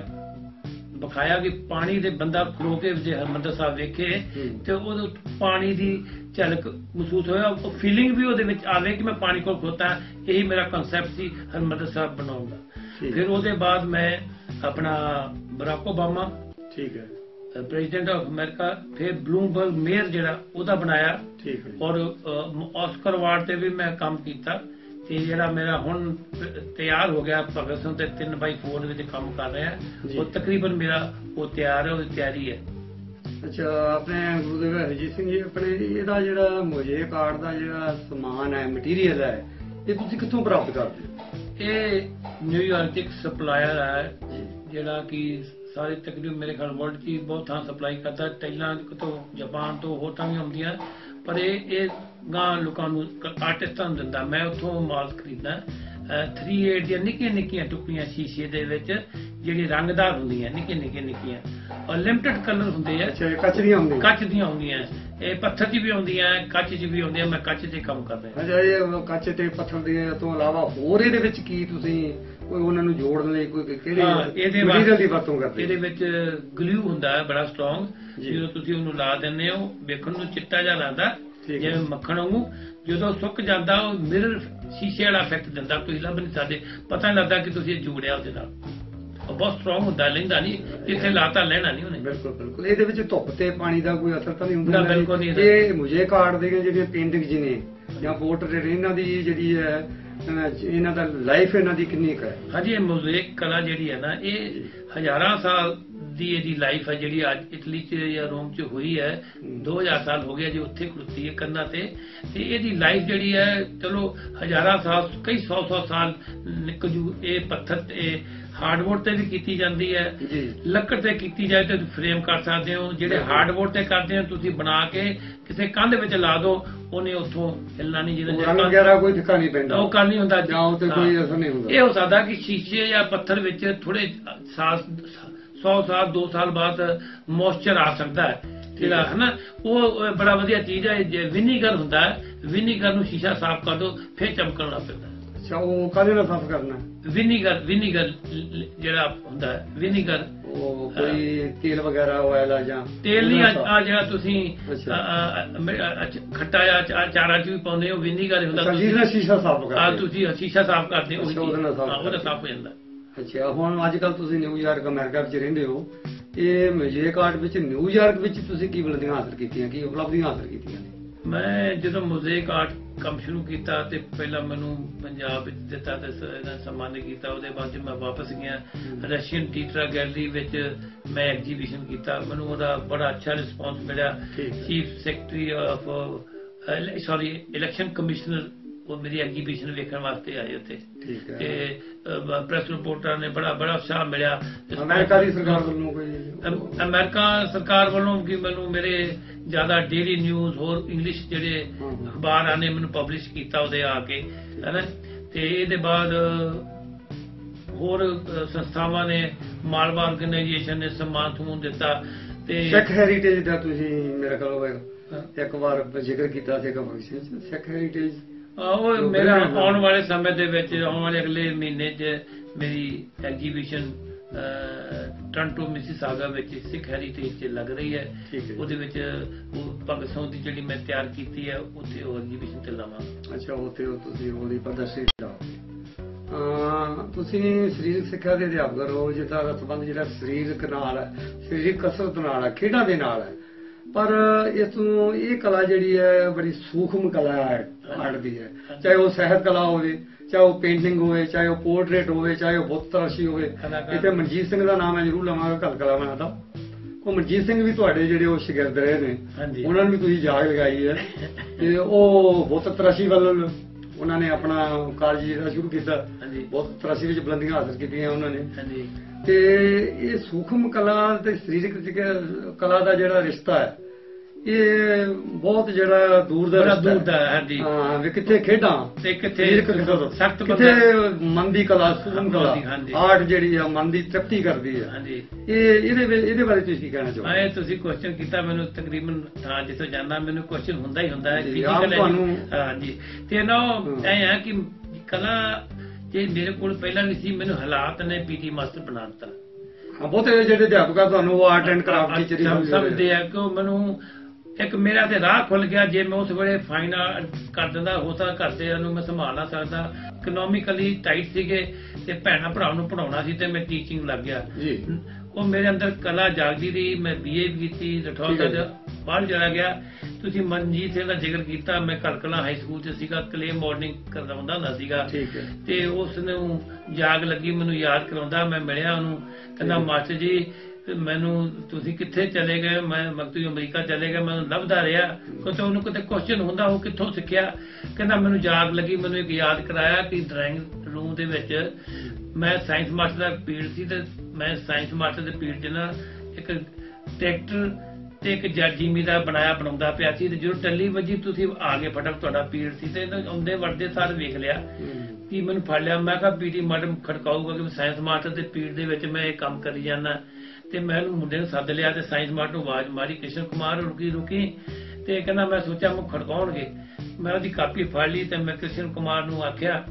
ਵਿਖਾਇਆ ਕਿ ਪਾਣੀ ਦੇ ਬੰਦਾ ਖਲੋ ਕੇ ਜੇ ਹਰਮੰਦਰ ਸਾਹਿਬ ਵੇਖੇ। ਤੇ ਉਹਦੇ ਪਾਣੀ ਦੀ ਝਲਕ ਮਹਿਸੂਸ ਹੋਇਆ ਉਹ ਫੀਲਿੰਗ ਵੀ ਉਹਦੇ ਵਿੱਚ ਆਵੇ ਕਿ ਮੈਂ ਪਾਣੀ ਕੋਲ ਖਲੋਤਾ ਹਾਂ। ਇਹੀ ਮੇਰਾ ਕਨਸੈਪਟ ਸੀ ਹਰਮੰਦਰ ਸਾਹਿਬ ਬਣਾਉਣ ਦਾ। ਫਿਰ ਉਹਦੇ ਬਾਅਦ ਮੈਂ ਆਪਣਾ ਬਰਾਕ ਓਬਾਮਾ ਠੀਕ ਹੈ ਪ੍ਰੈਜ਼ੀਡੈਂਟ ਆਫ ਅਮਰੀਕਾ ਫਿਰ ਬਲੂਮਬਰਗ ਮੇਅਰ ਜਿਹੜਾ ਉਹਦਾ ਬਣਾਇਆ ਠੀਕ ਹੈ ਔਰ ਆਸਕਰ ਅਵਾਰਡ ਤੇ ਵੀ ਮੈਂ ਕੰਮ ਕੀਤਾ ਤੇ ਜਿਹੜਾ ਮੇਰਾ ਹੁਣ ਤਿਆਰ ਹੋ ਗਿਆ ਭਗਤ ਸਿੰਘ ਤੇ 3x4 ਦੇ ਵਿੱਚ ਕੰਮ ਕਰ ਰਿਹਾ। ਉਹ ਤਕਰੀਬਨ ਮੇਰਾ ਉਹ ਤਿਆਰ ਹੈ ਉਹਦੀ ਤਿਆਰੀ ਹੈ। ਅੱਛਾ ਆਪਣੇ ਗੁਰਦੇਵ ਹਰਜੀਤ ਸਿੰਘ ਜੀ ਆਪਣੇ ਇਹਦਾ ਜਿਹੜਾ ਮੋਜੇ ਕਾਰਡ ਦਾ ਜਿਹੜਾ ਸਮਾਨ ਹੈ ਮਟੀਰੀਅਲ ਹੈ ਇਹ ਤੁਸੀਂ ਕਿੱਥੋਂ ਪ੍ਰਾਪਤ ਕਰਦੇ ਹੋ? ਇਹ ਨਿਊਯਾਰਕ ਇੱਕ ਸਪਲਾਇਰ ਹੈ ਜਿਹੜਾ ਕਿ ਸਾਰੇ ਤਕਰੀਬਨ ਮੇਰੇ ਖਿਆਲ ਵਰਲਡ ਹੀ ਬਹੁਤ ਥਾਂ ਸਪਲਾਈ ਕਰਦਾ ਟੈਲਾਂ ਤੋਂ ਜਾਪਾਨ ਤੋਂ ਹੋਰ ਤਾਂ ਵੀ ਆਉਂਦੀਆਂ ਪਰ ਇਹ ਇਹ ਗਾਂ ਲੋਕਾਂ ਨੂੰ ਆਰਟਿਸਟਾਂ ਨੂੰ ਦਿੰਦਾ ਮੈਂ ਉੱਥੋਂ ਮਾਲ ਖਰੀਦਦਾ। 38 ਦੀਆਂ ਨਿੱਕੀਆਂ ਨਿੱਕੀਆਂ ਟੁਕੜੀਆਂ ਸ਼ੀਸ਼ੇ ਦੇ ਵਿੱਚ ਜਿਹੜੀ ਰੰਗਦਾਰ ਹੁੰਦੀਆਂ ਨਿੱਕੀਆਂ ਨਿੱਕੀਆਂ ਨਿੱਕੀਆਂ। ਔਰ ਲਿਮਟਿਡ ਕਲਰ ਹੁੰਦੇ ਆ। ਕੱਚ ਦੀਆਂ ਹੁੰਦੀਆਂ? ਕੱਚ ਦੀਆਂ ਹੁੰਦੀਆਂ। ਇਹ ਪੱਥਰ 'ਚ ਵੀ ਆਉਂਦੀਆਂ ਕੱਚ 'ਚ ਵੀ ਆਉਂਦੀਆਂ ਮੈਂ ਕੱਚ 'ਤੇ ਕੰਮ ਕਰਦਾ। ਅੱਛਾ ਇਹ ਕੱਚ ਤੇ ਪੱਥਰ ਦੇ ਤੋਂ ਇਲਾਵਾ ਹੋਰ ਇਹਦੇ ਵਿੱਚ ਕੀ ਤੁਸੀਂ ਕੋਈ ਉਹਨਾਂ ਨੂੰ ਜੋੜਨ ਲਈ ਕੋਈ ਕਿਹੜੇ ਮਟੀਰੀਅਲ ਦੀ ਵਰਤੋਂ ਕਰਦੇ ਇਹਦੇ ਵਿੱਚ ਗਲੂ ਹੁੰਦਾ ਹੈ ਬੜਾ ਸਟਰੋਂਗ। ਜਦੋਂ ਤੁਸੀਂ ਉਹਨੂੰ ਲਾ ਦਿੰਦੇ ਹੋ ਵੇਖਣ ਨੂੰ ਚਿੱਟਾ ਜਿਹਾ ਲੱਗਦਾ। ਜਿਵੇਂ ਮੱਖਣ ਵਾਂਗੂ। ਜਦੋਂ ਸੁੱਕ ਜਾਂਦਾ ਉਹ ਮਿਰਰ ਸ਼ੀਸ਼ੇ ਵਾਲਾ ਇਫੈਕਟ ਦਿੰਦਾ ਤੁਸੀਂ ਲੱਭ ਨਹੀਂ ਸਕਦੇ। ਪਤਾ ਨਹੀਂ ਲੱਗਦਾ ਕਿ ਤੁਸੀਂ ਜੋੜਿਆ ਉਹਦੇ ਨਾਲ। ਉਹ ਬਹੁਤ ਸਟਰੋਂਗ ਹੁੰਦਾ ਲੈਂਦਾ ਨਹੀਂ। ਜਿੱਥੇ ਲਾਤਾ ਲੈਣਾ ਨਹੀਂ ਉਹਨੇ। ਬਿਲਕੁਲ ਬਿਲਕੁਲ। ਇਹਦੇ ਵਿੱਚ ਧੁੱਪ ਤੇ ਪਾਣੀ ਦਾ ਕੋਈ ਅਸਰ ਤਾਂ ਨਹੀਂ ਹੁੰਦਾ ਦੀ? ਬਿਲਕੁਲ ਨਹੀਂ। ਇਹ ਮੁਝੇ ਕਾਰਡ ਦੀਆਂ ਜਿਹੜੀਆਂ ਪੇਂਟਿੰਗ ਜੀ ਨੇ ਜਾਂ ਪੋਰਟਰੇਟ ਇਹਨਾਂ ਦੀ ਜਿਹੜੀ ਹੈ ਇਹਨਾਂ ਦਾ ਲਾਈਫ ਇਹਨਾਂ ਦੀ ਕਿੰਨੀ ਹੈ? ਹਾਂਜੀ ਇਹ ਮੋਜ਼ੇਕ ਕਲਾ ਜਿਹੜੀ ਹੈ ਨਾ ਇਹ ਹਜ਼ਾਰਾਂ ਸਾਲ ਦੀ ਇਹਦੀ ਲਾਈਫ ਹੈ ਜਿਹੜੀ ਅੱਜ ਇਟਲੀ 'ਚ ਜਾਂ ਰੋਮ 'ਚ ਹੋਈ ਹੈ। ਹਮ। 2000 ਸਾਲ ਹੋ ਗਿਆ ਜੇ ਉੱਥੇ ਖੜੁੱਤੀ ਹੈ ਕੰਨਾਂ ਤੇ। ਤੇ ਇਹਦੀ ਲਾਈਫ ਜਿਹੜੀ ਹੈ ਚਲੋ ਹਜ਼ਾਰਾਂ ਸਾਲ ਕਈ ਸੌ ਸੌ ਸਾਲ ਨਿਕਲ ਜੂ ਇਹ ਪੱਥਰ ਤੇ ਹਾਰਡਵੁੱਡ ਤੇ ਵੀ ਕੀਤੀ ਜਾਂਦੀ ਹੈ। ਜੀ। ਲੱਕੜ ਤੇ ਕੀਤੀ ਜਾਏ ਤੇ ਫਰੇਮ ਕਰ ਸਕਦੇ ਹੋ। ਜਿਹੜੇ ਹਾਰਡਵੁੱਡ ਤੇ ਕਰਦੇ ਹੋ ਤੁਸੀਂ ਬਣਾ ਕੇ ਕਿਸੇ ਕੰਧ ਵਿੱਚ ਲਾ ਦਿਓ ਉਹਨੇ ਉੱਥੋਂ ਹਿੱਲਣਾ ਨਹੀਂ ਜਿਹਦਾ ਰੰਗ ਵਗੈਰਾ ਕੋਈ ਫਿੱਕਾ ਨਹੀਂ ਪੈਂਦਾ। ਉਹ ਕਰ ਨਹੀਂ ਹੁੰਦਾ। ਜਾਂ ਉਹ ਤੇ ਕੋਈ ਅਸਰ ਨਹੀਂ ਹੁੰਦਾ। ਇਹ ਹੋ ਸਕਦਾ ਕਿ ਸ਼ੀਸ਼ੇ ਜਾਂ ਪੱਥਰ ਵਿੱਚ ਥੋੜੇ ਸਾਲ 100 ਸਾਲ 2 ਸਾਲ ਬਾਅਦ ਮੋਇਸਚਰ ਆ ਸਕਦਾ ਹੈ। ਜਿਹੜਾ ਹੈ। ਨਾ ਉਹ ਬੜਾ ਵਧੀਆ ਚੀਜ਼ ਹੈ। ਜੇ ਵਿਨੀਗਰ ਹੁੰਦਾ ਹੈ ਵਿਨੀਗਰ ਨੂੰ ਸ਼ੀਸ਼ਾ ਸਾਫ਼ ਕਰ ਦਿਓ ਫਿਰ ਚਮਕਣ ਲੱਗ ਪੈਂਦਾ। ਅੱਛਾ ਉਹ ਕਾਹਦੇ ਨਾਲ ਸਾਫ਼ ਕਰਨਾ? ਵਿਨੀਗਰ ਵਿਨੀਗਰ ਜਿਹੜਾ ਹੁੰਦਾ ਹੈ ਵਿਨੀਗਰ। ਉਹ ਕੋਈ ਤੇਲ ਵਗੈਰਾ ਆਇਲ ਆ ਜਾਂ ਤੇਲ ਨਹੀਂ ਆ ਜਿਹੜਾ ਤੁਸੀਂ ਖੱਟਾ ਜਾਂ ਅਚਾਰ- ਅਚਾਰਾਂ ਚ ਵੀ ਪਾਉਂਦੇ ਹੋ ਵਿਨੀਗਰ ਹੁੰਦਾ ਜਿਹਦੇ ਨਾਲ ਸ਼ੀਸ਼ਾ ਸਾਫ਼ ਆ ਕਰਦੇ ਤੁਸੀਂ ਸ਼ੀਸ਼ਾ ਸਾਫ਼ ਕਰਦੇ ਹੋ ਉਹਦੇ ਨਾਲ ਸਾਫ਼ ਹਾਂ, ਜਾਂਦਾ। ਅੱਛਾ ਹੁਣ ਅੱਜ ਕੱਲ ਤੁਸੀਂ ਨਿਊਯਾਰਕ ਅਮਰੀਕਾ ਵਿੱਚ ਰਹਿੰਦੇ ਹੋ ਇਹ ਮਿਊਜ਼ੀਕ ਆਰਟ ਵਿੱਚ ਨਿਊਯਾਰਕ ਵਿੱਚ ਤੁਸੀਂ ਕੀ ਬੁਲੰਦੀਆਂ ਹਾਸਲ ਕੀਤੀਆਂ ਕੀ ਉਪਲਬਧੀਆਂ ਹਾਸਲ ਕੀਤੀਆਂ ਨੇ? ਮੈਂ ਜਦੋਂ ਮੋਜ਼ੇਕ ਆਰਟ ਕੰਮ ਸ਼ੁਰੂ ਕੀਤਾ ਤੇ ਪਹਿਲਾਂ ਮੈਨੂੰ ਪੰਜਾਬ ਵਿੱਚ ਦਿੱਤਾ ਤੇ ਇਹਦਾ ਸਨਮਾਨਿਤ ਕੀਤਾ ਉਹਦੇ ਬਾਅਦ ਮੈਂ ਵਾਪਸ ਗਿਆ ਰਸ਼ੀਅਨ ਟੀਟਰਾ ਗੈਲਰੀ ਵਿੱਚ ਮੈਂ ਐਗਜੀਬਿਸ਼ਨ ਕੀਤਾ ਮੈਨੂੰ ਉਹਦਾ ਬੜਾ ਅੱਛਾ ਰਿਸਪੌਂਸ ਮਿਲਿਆ। Chief secretary of sorry election commissioner ਉਹ ਮੇਰੀ ਐਗਜੀਬਿਸ਼ਨ ਵੇਖਣ ਵਾਸਤੇ ਆਏ ਉੱਥੇ। ਠੀਕ ਤੇ ਪ੍ਰੈਸ ਰਿਪੋਰਟਰਾਂ ਨੇ ਬੜਾ ਬੜਾ ਉਤਸ਼ਾਹ ਮਿਲਿਆ। ਅਮਰੀਕਾ ਦੀ ਸਰਕਾਰ ਵੱਲੋਂ ਕੋਈ ਅਮ- ਅਮਰੀਕਾ ਸਰਕਾਰ ਵੱਲੋਂ ਕਿ ਮੈਨੂੰ ਮੇਰੇ ਜ਼ਿਆਦਾ ਡੇਲੀ ਨਿਊਜ਼ ਹੋਰ ਇੰਗਲਿਸ਼ ਜਿਹੜੇ। ਅਖਬਾਰ ਆਨੇ ਮੈਨੂੰ ਪਬਲਿਸ਼ ਕੀਤਾ ਉਹਦੇ ਆ ਕੇ ਹੈਨਾ ਤੇ ਇਹਦੇ ਬਾਅਦ ਹੋਰ ਸੰਸਥਾਵਾਂ ਨੇ ਮਾਲਵਾ ਆਰਗੇਨਾਈਜੇਸ਼ਨ ਨੇ ਸਨਮਾਨ ਸਮੂਹ ਦਿੱਤਾ ਤੇ ਸਿੱਖ ਹੈਰੀਟੇਜ ਦਾ ਤੁਸੀਂ ਮੇਰੇ ਕੋਲ। ਇੱਕ ਵਾਰ ਜ਼ਿਕਰ ਕੀਤਾ ਸੀ ਫੰਕਸ਼ਨ ਚ ਸਿੱਖ ਹੈਰੀਟੇਜ ਉਹ ਮੇਰਾ। ਆਉਣ ਵਾਲੇ ਸਮੇਂ ਦੇ ਵਿੱਚ ਆਉਣ ਵਾਲੇ ਅਗਲੇ ਮਹੀਨੇ 'ਚ ਮੇਰੀ ਐਗਜੀਬਿਸ਼ਨ ਟ੍ਰਾਂਟੋ ਮਿਸੀਸਾਗਾ ਵਿੱਚ ਸਿੱਖ ਹੈਰੀਟੇਜ 'ਚ ਲੱਗ ਰਹੀ ਹੈ। ਉਹਦੇ ਵਿੱਚ ਉਹ ਭਗਤ ਸਿੰਘ ਦੀ ਜਿਹੜੀ ਮੈਂ ਤਿਆਰ ਕੀਤੀ ਹੈ ਉੱਥੇ ਉਹ ਐਗਜੀਬਿਸ਼ਨ ਤੇ ਲਾਵਾਂ ਅੱਛਾ ਉੱਥੇ ਉਹ ਤੁਸੀਂ ਉਹਦੀ ਪ੍ਰਦਰਸ਼ਨੀ ਲਾਓ ਤੁਸੀਂ ਸਰੀਰਕ ਸਿੱਖਿਆ ਦੇ ਅਧਿਆਪਕ ਹੋ ਜਿਹਦਾ ਸੰਬੰਧ ਜਿਹੜਾ ਸਰੀਰਕ ਨਾਲ ਹੈ ਸਰੀਰਕ ਕਸਰਤ ਨਾਲ ਹੈ ਖੇਡਾਂ ਦੇ ਨਾਲ ਹੈ ਪਰ ਇਸ ਤੋਂ ਇਹ ਕਲਾ ਜਿਹੜੀ ਹੈ ਬੜੀ ਸੂਖਮ ਕਲਾ ਹੈ ਆਰਟ ਦੀ ਹੈ। ਚਾਹੇ ਉਹ ਸਾਹਿਤ ਕਲਾ ਹੋਵੇ ਚਾਹੇ ਉਹ ਪੇਂਟਿੰਗ ਹੋਵੇ ਚਾਹੇ ਉਹ ਪੋਰਟਰੇਟ ਹੋਵੇ ਚਾਹੇ ਉਹ ਬੁੱਤ ਤਰਾਸ਼ੀ ਹੋਵੇ। ਇੱਥੇ ਮਨਜੀਤ ਸਿੰਘ ਦਾ ਨਾਮ ਹੈ ਜ਼ਰੂਰ ਲਵਾਂਗਾ ਕਲ ਕਲਾ ਬਣਾਦਾ ਉਹ ਮਨਜੀਤ ਸਿੰਘ ਵੀ ਤੁਹਾਡੇ ਜਿਹੜੇ ਉਹ ਸ਼ਾਗਿਰਦ ਰਹੇ ਨੇ ਉਹਨਾਂ ਨੂੰ ਵੀ ਤੁਸੀਂ ਜਾਗ ਲਗਾਈ ਹੈ। ਤੇ ਉਹ ਬਹੁਤ ਤਰਾਸ਼ੀ ਵੱਲ ਉਹਨਾਂ ਨੇ ਆਪਣਾ ਕਾਰਜ ਜਿਹੜਾ ਸ਼ੁਰੂ ਕੀਤਾ। ਬਹੁਤ ਤਰਾਸ਼ੀ ਵਿੱਚ ਬੁਲੰਦੀਆਂ ਹਾਸਲ ਕੀਤੀਆਂ ਉਹਨਾਂ ਨੇ। ਹਾਂਜੀ। ਤੇ ਇਹ ਸੂਖਮ ਕਲਾ ਤੇ ਸਰੀਰਕ ਕਲਾ ਦਾ ਜਿਹੜਾ ਰਿਸ਼ਤਾ ਹੈ ਇਹ ਬਹੁਤ ਜਿਹੜਾ ਦੂਰ ਦਾ ਬੜਾ ਰਿਸ਼ਤਾ ਦੂਰ ਦਾ ਹੈ, ਹਾਂਜੀ। ਹਾਂ ਵੀ ਕਿੱਥੇ ਖੇਡਾਂ? ਤੇ ਕਿੱਥੇ ਸਖਤ ਕਿੱਥੇ ਮਨ ਦੀ ਕਲਾ ਸੂਖਮ ਕਲਾ। ਆਰਟ ਜਿਹੜੀ ਆ ਮਨ ਦੀ ਤ੍ਰਿਪਤੀ ਕਰਦੀ ਹਾਂਜੀ। ਇਹ ਇਹਦੇ ਇਹਦੇ ਬਾਰੇ ਤੁਸੀਂ ਕੀ ਕਹਿਣਾ ਚਾਹੋਗੇ? ਆਏ ਤੁਸੀਂ ਕੁਐਸਚਨ ਕੀਤਾ ਮੈਨੂੰ ਤਕਰੀਬਨ ਥਾਂ ਜਿੱਥੋਂ ਜਾਣਾ ਮੈਨੂੰ ਕੁਐਸਚਨ ਹੁੰਦਾ ਹੀ ਹੁੰਦਾ ਹੈ ਤੁਹਾਨੂੰ- ਹਾਂਜੀ। ਤੇ ਨਾ। ਐ ਹੈ ਕਿ ਕਲਾ ਜੇ ਮੇਰੇ ਕੋਲ ਪਹਿਲਾਂ ਨਹੀਂ ਸੀ ਮੈਨੂੰ ਹਾਲਾਤ ਨੇ ਪੀਟੀ ਮਾਸਟਰ ਬਣਾ ਦਿੱਤਾ। ਬਹੁਤੇ ਜਿਹੜੇ ਅਧਿਆਪਕ ਆ ਤੁਹਾਨੂੰ ਉਹ ਆਰਟ ਐਂਡ ਕਰਾਫਟ ਟੀਚਰ ਹੀ ਸਮ- ਸਮਝਦੇ ਆ ਕਿ ਉਹ ਮੈਨੂੰ ਇੱਕ ਮੇਰਾ ਤੇ ਰਾਹ ਖੁੱਲ ਗਿਆ ਜੇ ਮੈਂ ਉਸ ਵੇਲੇ ਫਾਈਨ ਕਰ ਦਿੰਦਾ ਹੋ ਸਕਦਾ ਘਰਦਿਆਂ ਨੂੰ ਮੈਂ ਸੰਭਾਲ ਨਾ ਸਕਦਾ। ਇਕਨੋਮਿਕਲੀ ਟਾਈਟ ਸੀਗੇ ਤੇ ਭੈਣਾ ਭਰਾ ਨੂੰ ਪੜਾਉਣਾ ਸੀ ਤੇ ਮੈਂ ਟੀਚਿੰਗ ਲੱਗ ਗਿਆ। ਜੀ। ਉਹ ਮੇਰੇ ਅੰਦਰ ਕਲਾ ਜਾਗਦੀ ਰਹੀ ਮੈਂ ਬੀਏ ਵੀ ਕੀਤੀ ਰਠੌਰ ਦਾ ਬਾਹਰ ਚਲਾ ਗਿਆ। ਤੁਸੀਂ ਮਨਜੀਤ ਸਿੰਘ ਦਾ ਜ਼ਿਕਰ ਕੀਤਾ ਮੈਂ ਕਲਕਲਾ ਹਾਈ ਸਕੂਲ ਚ ਸੀਗਾ ਕਲੇ ਮਾਰਨਿੰਗ ਕਰਵਾਉਂਦਾ ਹੁੰਦਾ ਸੀਗਾ। ਤੇ ਉਸ ਨੂੰ ਜਾਗ ਲੱਗੀ ਮੈਨੂੰ ਯਾਦ ਕਰਾਉਂਦਾ ਮੈਂ ਮਿਲਿਆ ਉਹਨੂੰ ਕਹਿੰਦਾ ਮਾਸਟਰ ਜੀ ਮੈਨੂੰ ਤੁਸੀਂ ਕਿੱਥੇ ਚਲੇ ਗਏ? ਮੈਂ ਮਕਤੂ ਅਮਰੀਕਾ ਚਲੇ ਗਏ। ਮੈਨੂੰ ਲੱਭਦਾ ਰਿਹਾ। ਕਿਉਂਕਿ ਉਹਨੂੰ ਕਿਤੇ ਕੁਐਸਚਨ ਹੁੰਦਾ, ਉਹ ਕਿੱਥੋਂ ਸਿੱਖਿਆ? ਕਹਿੰਦਾ ਮੈਨੂੰ ਜਾਗ ਲੱਗੀ, ਮੈਨੂੰ ਇੱਕ ਯਾਦ ਕਰਾਇਆ ਕਿ ਡਰਾਇੰਗ ਰੂਮ ਦੇ ਵਿੱਚ ਮੈਂ ਸਾਇੰਸ ਮਾਸਟਰ ਦਾ ਪੀੜ ਸੀ ਤੇ ਮੈਂ ਸਾਇੰਸ ਮਾਸਟਰ ਦੇ ਪੀੜ 'ਚ ਨਾ ਇੱਕ ਟਰੈਕਟਰ ਤੇ ਇੱਕ ਜੱਜੀਮੀ ਦਾ ਬਣਾਇਆ, ਬਣਾਉਂਦਾ ਪਿਆ ਸੀ ਤੇ ਜਦੋਂ ਟੱਲੀ ਵੱਜੀ, ਤੁਸੀਂ ਆ ਗਏ ਫਟਾਫਟ ਤੁਹਾਡਾ ਪੀੜ ਸੀ ਤੇ ਆਉਂਦੇ ਵੜਦੇ ਸਾਰ ਵੇਖ ਲਿਆ ਕਿ ਮੈਨੂੰ ਫੜ ਲਿਆ। ਮੈਂ ਕਿਹਾ ਪੀਟੀ ਮੈਡਮ ਖੜਕਾਊਗਾ ਕਿ ਸਾਇੰਸ ਮਾਸਟਰ ਦੇ ਪੀੜ ਦੇ ਵਿੱਚ ਮੈਂ ਇਹ ਕੰਮ ਕਰੀ ਜਾਂਦਾ। ਤੇ ਮੈਂ ਉਹਨੂੰ ਮੁੰਡੇ ਨੂੰ ਸੱਦ ਲਿਆ ਤੇ ਸਾਇੰਸ ਮਾਸਟਰ ਨੂੰ ਆਵਾਜ਼ ਮਾਰੀ ਕ੍ਰਿਸ਼ਨ ਕੁਮਾਰ ਰੁਕੀ ਰੁਕੀ ਤੇ ਕਹਿੰਦਾ ਮੈਂ ਸੋਚਿਆ ਮੈਂ ਖੜਕਾਉਣਗੇ। ਮੈਂ ਉਹਦੀ ਕਾਪੀ ਫੜ ਲਈ ਤੇ ਮੈਂ ਕ੍ਰਿਸ਼ਨ ਕੁਮਾਰ ਨੂੰ ਆਖਿਆ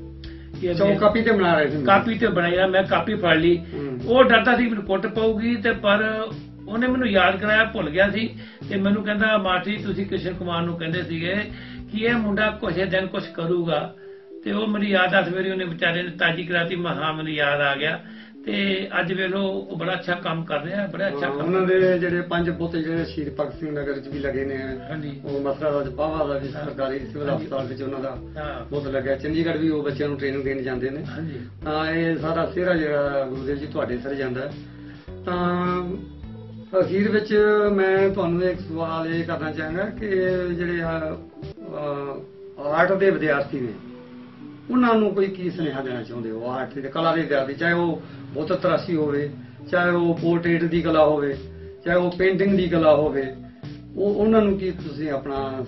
ਕਿ ਚੌ ਕਾਪੀ ਤੇ ਬਣਾ ਰਹੇ ਸੀ। ਕਾਪੀ ਤੇ ਬਣਾਇਆ ਮੈਂ ਕਾਪੀ ਫੜ ਲਈ। ਉਹ ਡਰਦਾ ਸੀ ਮੈਨੂੰ ਕੁੱਟ ਪਊਗੀ ਤੇ ਪਰ ਉਹਨੇ ਮੈਨੂੰ ਯਾਦ ਕਰਾਇਆ ਭੁੱਲ ਗਿਆ ਸੀ ਤੇ ਮੈਨੂੰ ਕਹਿੰਦਾ ਜੀ ਤੁਸੀਂ ਕ੍ਰਿਸ਼ਨ ਕੁਮਾਰ ਨੂੰ ਕਹਿੰਦੇ ਸੀਗੇ ਕਿ ਇਹ ਮੁੰਡਾ ਕੁਛੇ ਦਿਨ ਕੁਛ ਕਰੂਗਾ। ਤੇ ਉਹ ਮੇਰੀ ਯਾਦ ਆ ਸਵੇਰੇ ਉਹਨੇ ਵਿਚਾਰੇ ਨੇ ਤਾਜੀ ਕਰਾਤੀ ਮੈਂ ਹਾਂ ਮੈਨੂੰ ਯਾਦ ਆ ਗਿਆ। ਤੇ ਅੱਜ ਵੇਲੋ ਉਹ ਬੜਾ ਅੱਛਾ ਕੰਮ ਕਰ ਰਿਹਾ ਬੜਾ ਅੱਛਾ ਕੰਮ ਉਹਨਾਂ ਦੇ ਜਿਹੜੇ ਪੰਜ ਪੁੱਤ ਜਿਹੜੇ ਸ਼ਹੀਦ ਭਗਤ ਸਿੰਘ ਨਗਰ ਚ ਵੀ ਲੱਗੇ ਨੇ ਉਹ ਮਸਰਾ ਦਾ ਪਾਵਾ ਦਾ ਵੀ ਸਰਕਾਰੀ ਸਿਵਲ ਹਸਪਤਾਲ ਵਿੱਚ ਉਹਨਾਂ ਦਾ ਬਹੁਤ ਲੱਗਿਆ। ਚੰਡੀਗੜ੍ਹ ਵੀ ਉਹ ਬੱਚਿਆਂ ਨੂੰ ਟ੍ਰੇਨਿੰਗ ਦੇਣ ਜਾਂਦੇ ਨੇ। ਹਾਂਜੀ। ਤਾਂ ਇਹ ਸਾਰਾ ਸਿਹਰਾ ਜਿਹੜਾ ਗੁਰੂਦੇਵ ਜੀ ਤੁਹਾਡੇ ਸਿਰ ਜਾਂਦਾ। ਤਾਂ ਅਖੀਰ ਵਿੱਚ ਮੈਂ ਤੁਹਾਨੂੰ ਇੱਕ ਸਵਾਲ ਇਹ ਕਰਨਾ ਚਾਹਾਂਗਾ ਕਿ ਜਿਹੜੇ ਆਰਟ ਦੇ ਵਿਦਿਆਰਥੀ ਨੇ ਉਹਨਾਂ ਨੂੰ ਕੋਈ ਕੀ ਸੁਨੇਹਾ ਦੇਣਾ ਚਾਹੁੰਦੇ ਹੋ ਆਰਟ ਦੇ ਕਲਾ ਦੇ ਵਿਦਿਆਰਥੀ ਚਾਹੇ ਉਹ ਬੁੱਤ ਤਰਾਸ਼ੀ ਹੋਵੇ ਚਾਹੇ ਉਹ ਪੋਰਟਰੇਟ ਦੀ ਕਲਾ ਹੋਵੇ ਚਾਹੇ ਉਹ ਪੇਂਟਿੰਗ ਦੀ ਕਲਾ ਹੋਵੇ ਉਹ ਉਹਨਾਂ ਨੂੰ ਕੀ ਤੁਸੀਂ ਆਪਣਾ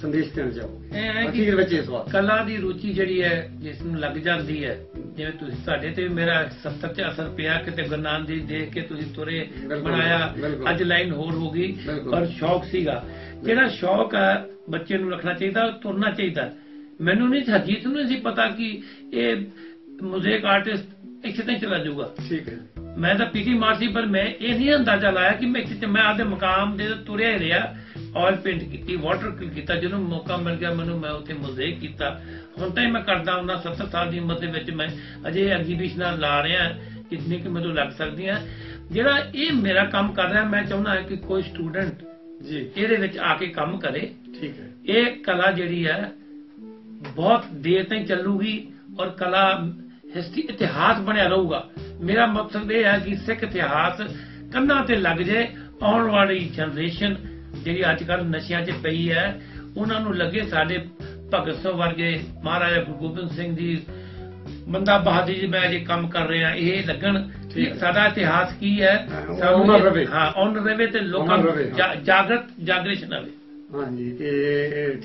ਸੰਦੇਸ਼ ਦੇਣਾ ਚਾਹੋਗੇ ਅਖੀਰ ਵਿੱਚ ਕਲਾ ਦੀ ਰੁਚੀ ਜਿਹੜੀ ਹੈ ਜਿਸ ਨੂੰ ਲੱਗ ਜਾਂਦੀ ਹੈ ਜਿਵੇਂ ਤੁਸੀਂ ਤੁਹਾਡੇ ਤੇ ਮੇਰਾ 70 ਚ ਅਸਰ ਪਿਆ ਕਿਤੇ ਗੁਰਨਾਨ ਦੀ ਦੇਖ ਕੇ ਤੁਸੀਂ ਤੁਰੇ ਬਣਾਇਆ। ਅੱਜ ਲਾਈਨ ਹੋਰ ਹੋ ਗਈ। ਪਰ ਸ਼ੌਕ ਸੀਗਾ ਜਿਹੜਾ ਸ਼ੌਕ ਹੈ ਬੱਚੇ ਨੂੰ ਰੱਖਣਾ ਚਾਹੀਦਾ ਤੁਰਨਾ ਚਾਹੀਦਾ ਮੈਨੂੰ ਨਹੀਂ ਹਰਜੀਤ ਨੂੰ ਨਹੀਂ ਸੀ ਪਤਾ ਕਿ ਇਹ ਮੁਜ਼ੇਕ ਆਰਟਿਸਟ ਇੱਥੇ ਤਾਂ ਚਲਾ ਜਾਊਗਾ। ਠੀਕ ਹੈ। ਮੈਂ ਤਾਂ ਪੀਟੀ ਮਾਰ ਸੀ ਪਰ ਮੈਂ ਇਹ ਨਹੀਂ ਅੰਦਾਜ਼ਾ ਲਾਇਆ ਕਿ ਮੈਂ ਇੱਥੇ ਮੈਂ ਆਪਦੇ ਮਕਾਮ ਦੇ ਤੁਰਿਆ ਹੀ ਰਿਹਾ ਆਇਲ ਪੇਂਟ ਕੀਤੀ ਵਾਟਰ ਕਲਰ ਕੀਤਾ ਜਦੋਂ ਮੌਕਾ ਮਿਲ ਗਿਆ ਮੈਨੂੰ ਮੈਂ ਉੱਥੇ ਮੁਜ਼ੇਕ ਕੀਤਾ। ਹੁਣ ਤਾਂ ਮੈਂ ਕਰਦਾ ਹੁੰਦਾ 70 ਸਾਲ ਦੀ ਉਮਰ ਦੇ ਵਿੱਚ ਮੈਂ ਅਜੇ ਐਗਜ਼ੀਬਿਸ਼ਨਾਂ ਲਾ ਰਿਹਾ ਜਿੰਨੀ ਕਿ ਮੈਨੂੰ ਲੱਗ ਸਕਦੀਆਂ। ਜਿਹੜਾ ਇਹ ਮੇਰਾ ਕੰਮ ਕਰ ਰਿਹਾ ਮੈਂ ਚਾਹੁੰਦਾ ਕਿ ਕੋਈ ਸਟੂਡੈਂਟ ਜੀ। ਇਹਦੇ ਵਿੱਚ ਆ ਕੇ ਕੰਮ ਕਰੇ। ਠੀਕ ਹੈ। ਇਹ ਕਲਾ ਜਿਹੜੀ ਹੈ ਬਹੁਤ ਦੇਰ ਤਾਈਂ ਚੱਲੂਗੀ ਔਰ ਕਲਾ ਹਿਸਟਰੀ ਇਤਿਹਾਸ ਬਣਿਆ ਰਹੂਗਾ ਮੇਰਾ ਮਕਸਦ ਇਹ ਹੈ ਕਿ ਸਿੱਖ ਇਤਿਹਾਸ ਕੰਨਾਂ ਤੇ ਲੱਗ ਜਾਏ ਆਉਣ ਵਾਲੀ ਜਨਰੇਸ਼ਨ ਜਿਹੜੀ ਅੱਜ ਕੱਲ ਨਸ਼ਿਆਂ 'ਚ ਪਈ ਹੈ ਉਹਨਾਂ ਨੂੰ ਲੱਗੇ ਸਾਡੇ ਭਗਤ ਸਿੰਘ ਵਰਗੇ ਮਹਾਰਾਜਾ ਗੁਰੂ ਗੋਬਿੰਦ ਸਿੰਘ ਜੀ ਬੰਦਾ ਬਹਾਦਰ ਜੀ ਮੈਂ ਜੇ ਕੰਮ ਕਰ ਰਿਹਾ ਇਹ ਲੱਗਣ ਕਿ। ਸਾਡਾ ਇਤਿਹਾਸ ਕੀ ਹੈ ਸਾਨੂੰ। ਹਾਂ ਔਨ ਰਵੇ ਤੇ ਲੋਕਾਂ। ਜਾ- ਜਾਗਰਤ ਜਾਗਰੇਸ਼ਨ ਆਵੇ ਹਾਂਜੀ ਤੇ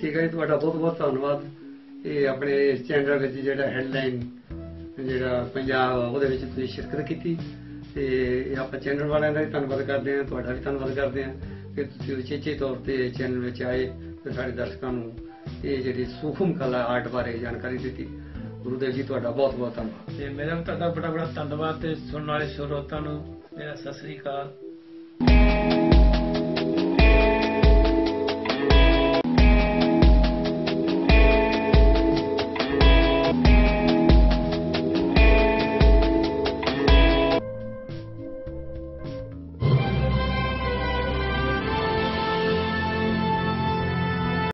ਠੀਕ ਹੈ ਜੀ, ਤੁਹਾਡਾ ਬਹੁਤ ਬਹੁਤ ਧੰਨਵਾਦ ਇਹ ਆਪਣੇ ਇਸ ਚੈਨਲ ਵਿੱਚ ਜਿਹੜਾ ਹੈਡਲਾਈਨ ਜਿਹੜਾ ਪੰਜਾਬ ਉਹਦੇ ਵਿੱਚ ਤੁਸੀਂ ਸ਼ਿਰਕਤ ਕੀਤੀ ਤੇ ਇਹ ਆਪਾਂ ਚੈਨਲ ਵਾਲਿਆਂ ਦਾ ਵੀ ਧੰਨਵਾਦ ਕਰਦੇ ਹਾਂ, ਤੁਹਾਡਾ ਵੀ ਧੰਨਵਾਦ ਕਰਦੇ ਹਾਂ। ਕਿ ਤੁਸੀਂ ਉਚੇਚੇ ਤੌਰ ਤੇ ਚੈਨਲ ਵਿੱਚ ਆਏ ਤੇ ਸਾਡੇ ਦਰਸ਼ਕਾਂ ਨੂੰ ਇਹ ਜਿਹੜੀ ਸੂਖਮ ਕਲਾ ਆਰਟ ਬਾਰੇ ਜਾਣਕਾਰੀ ਦਿੱਤੀ। ਗੁਰੂਦੇਵ ਜੀ, ਤੁਹਾਡਾ ਬਹੁਤ ਬਹੁਤ ਧੰਨਵਾਦ। ਤੇ ਮੇਰਾ ਵੀ ਤੁਹਾਡਾ ਬੜਾ ਬੜਾ ਧੰਨਵਾਦ ਤੇ ਸੁਣਨ ਵਾਲੇ ਸਰੋਤਾਂ ਨੂੰ ਮੇਰਾ ਸਤਿ ਸ੍ਰੀ ਅਕਾਲ।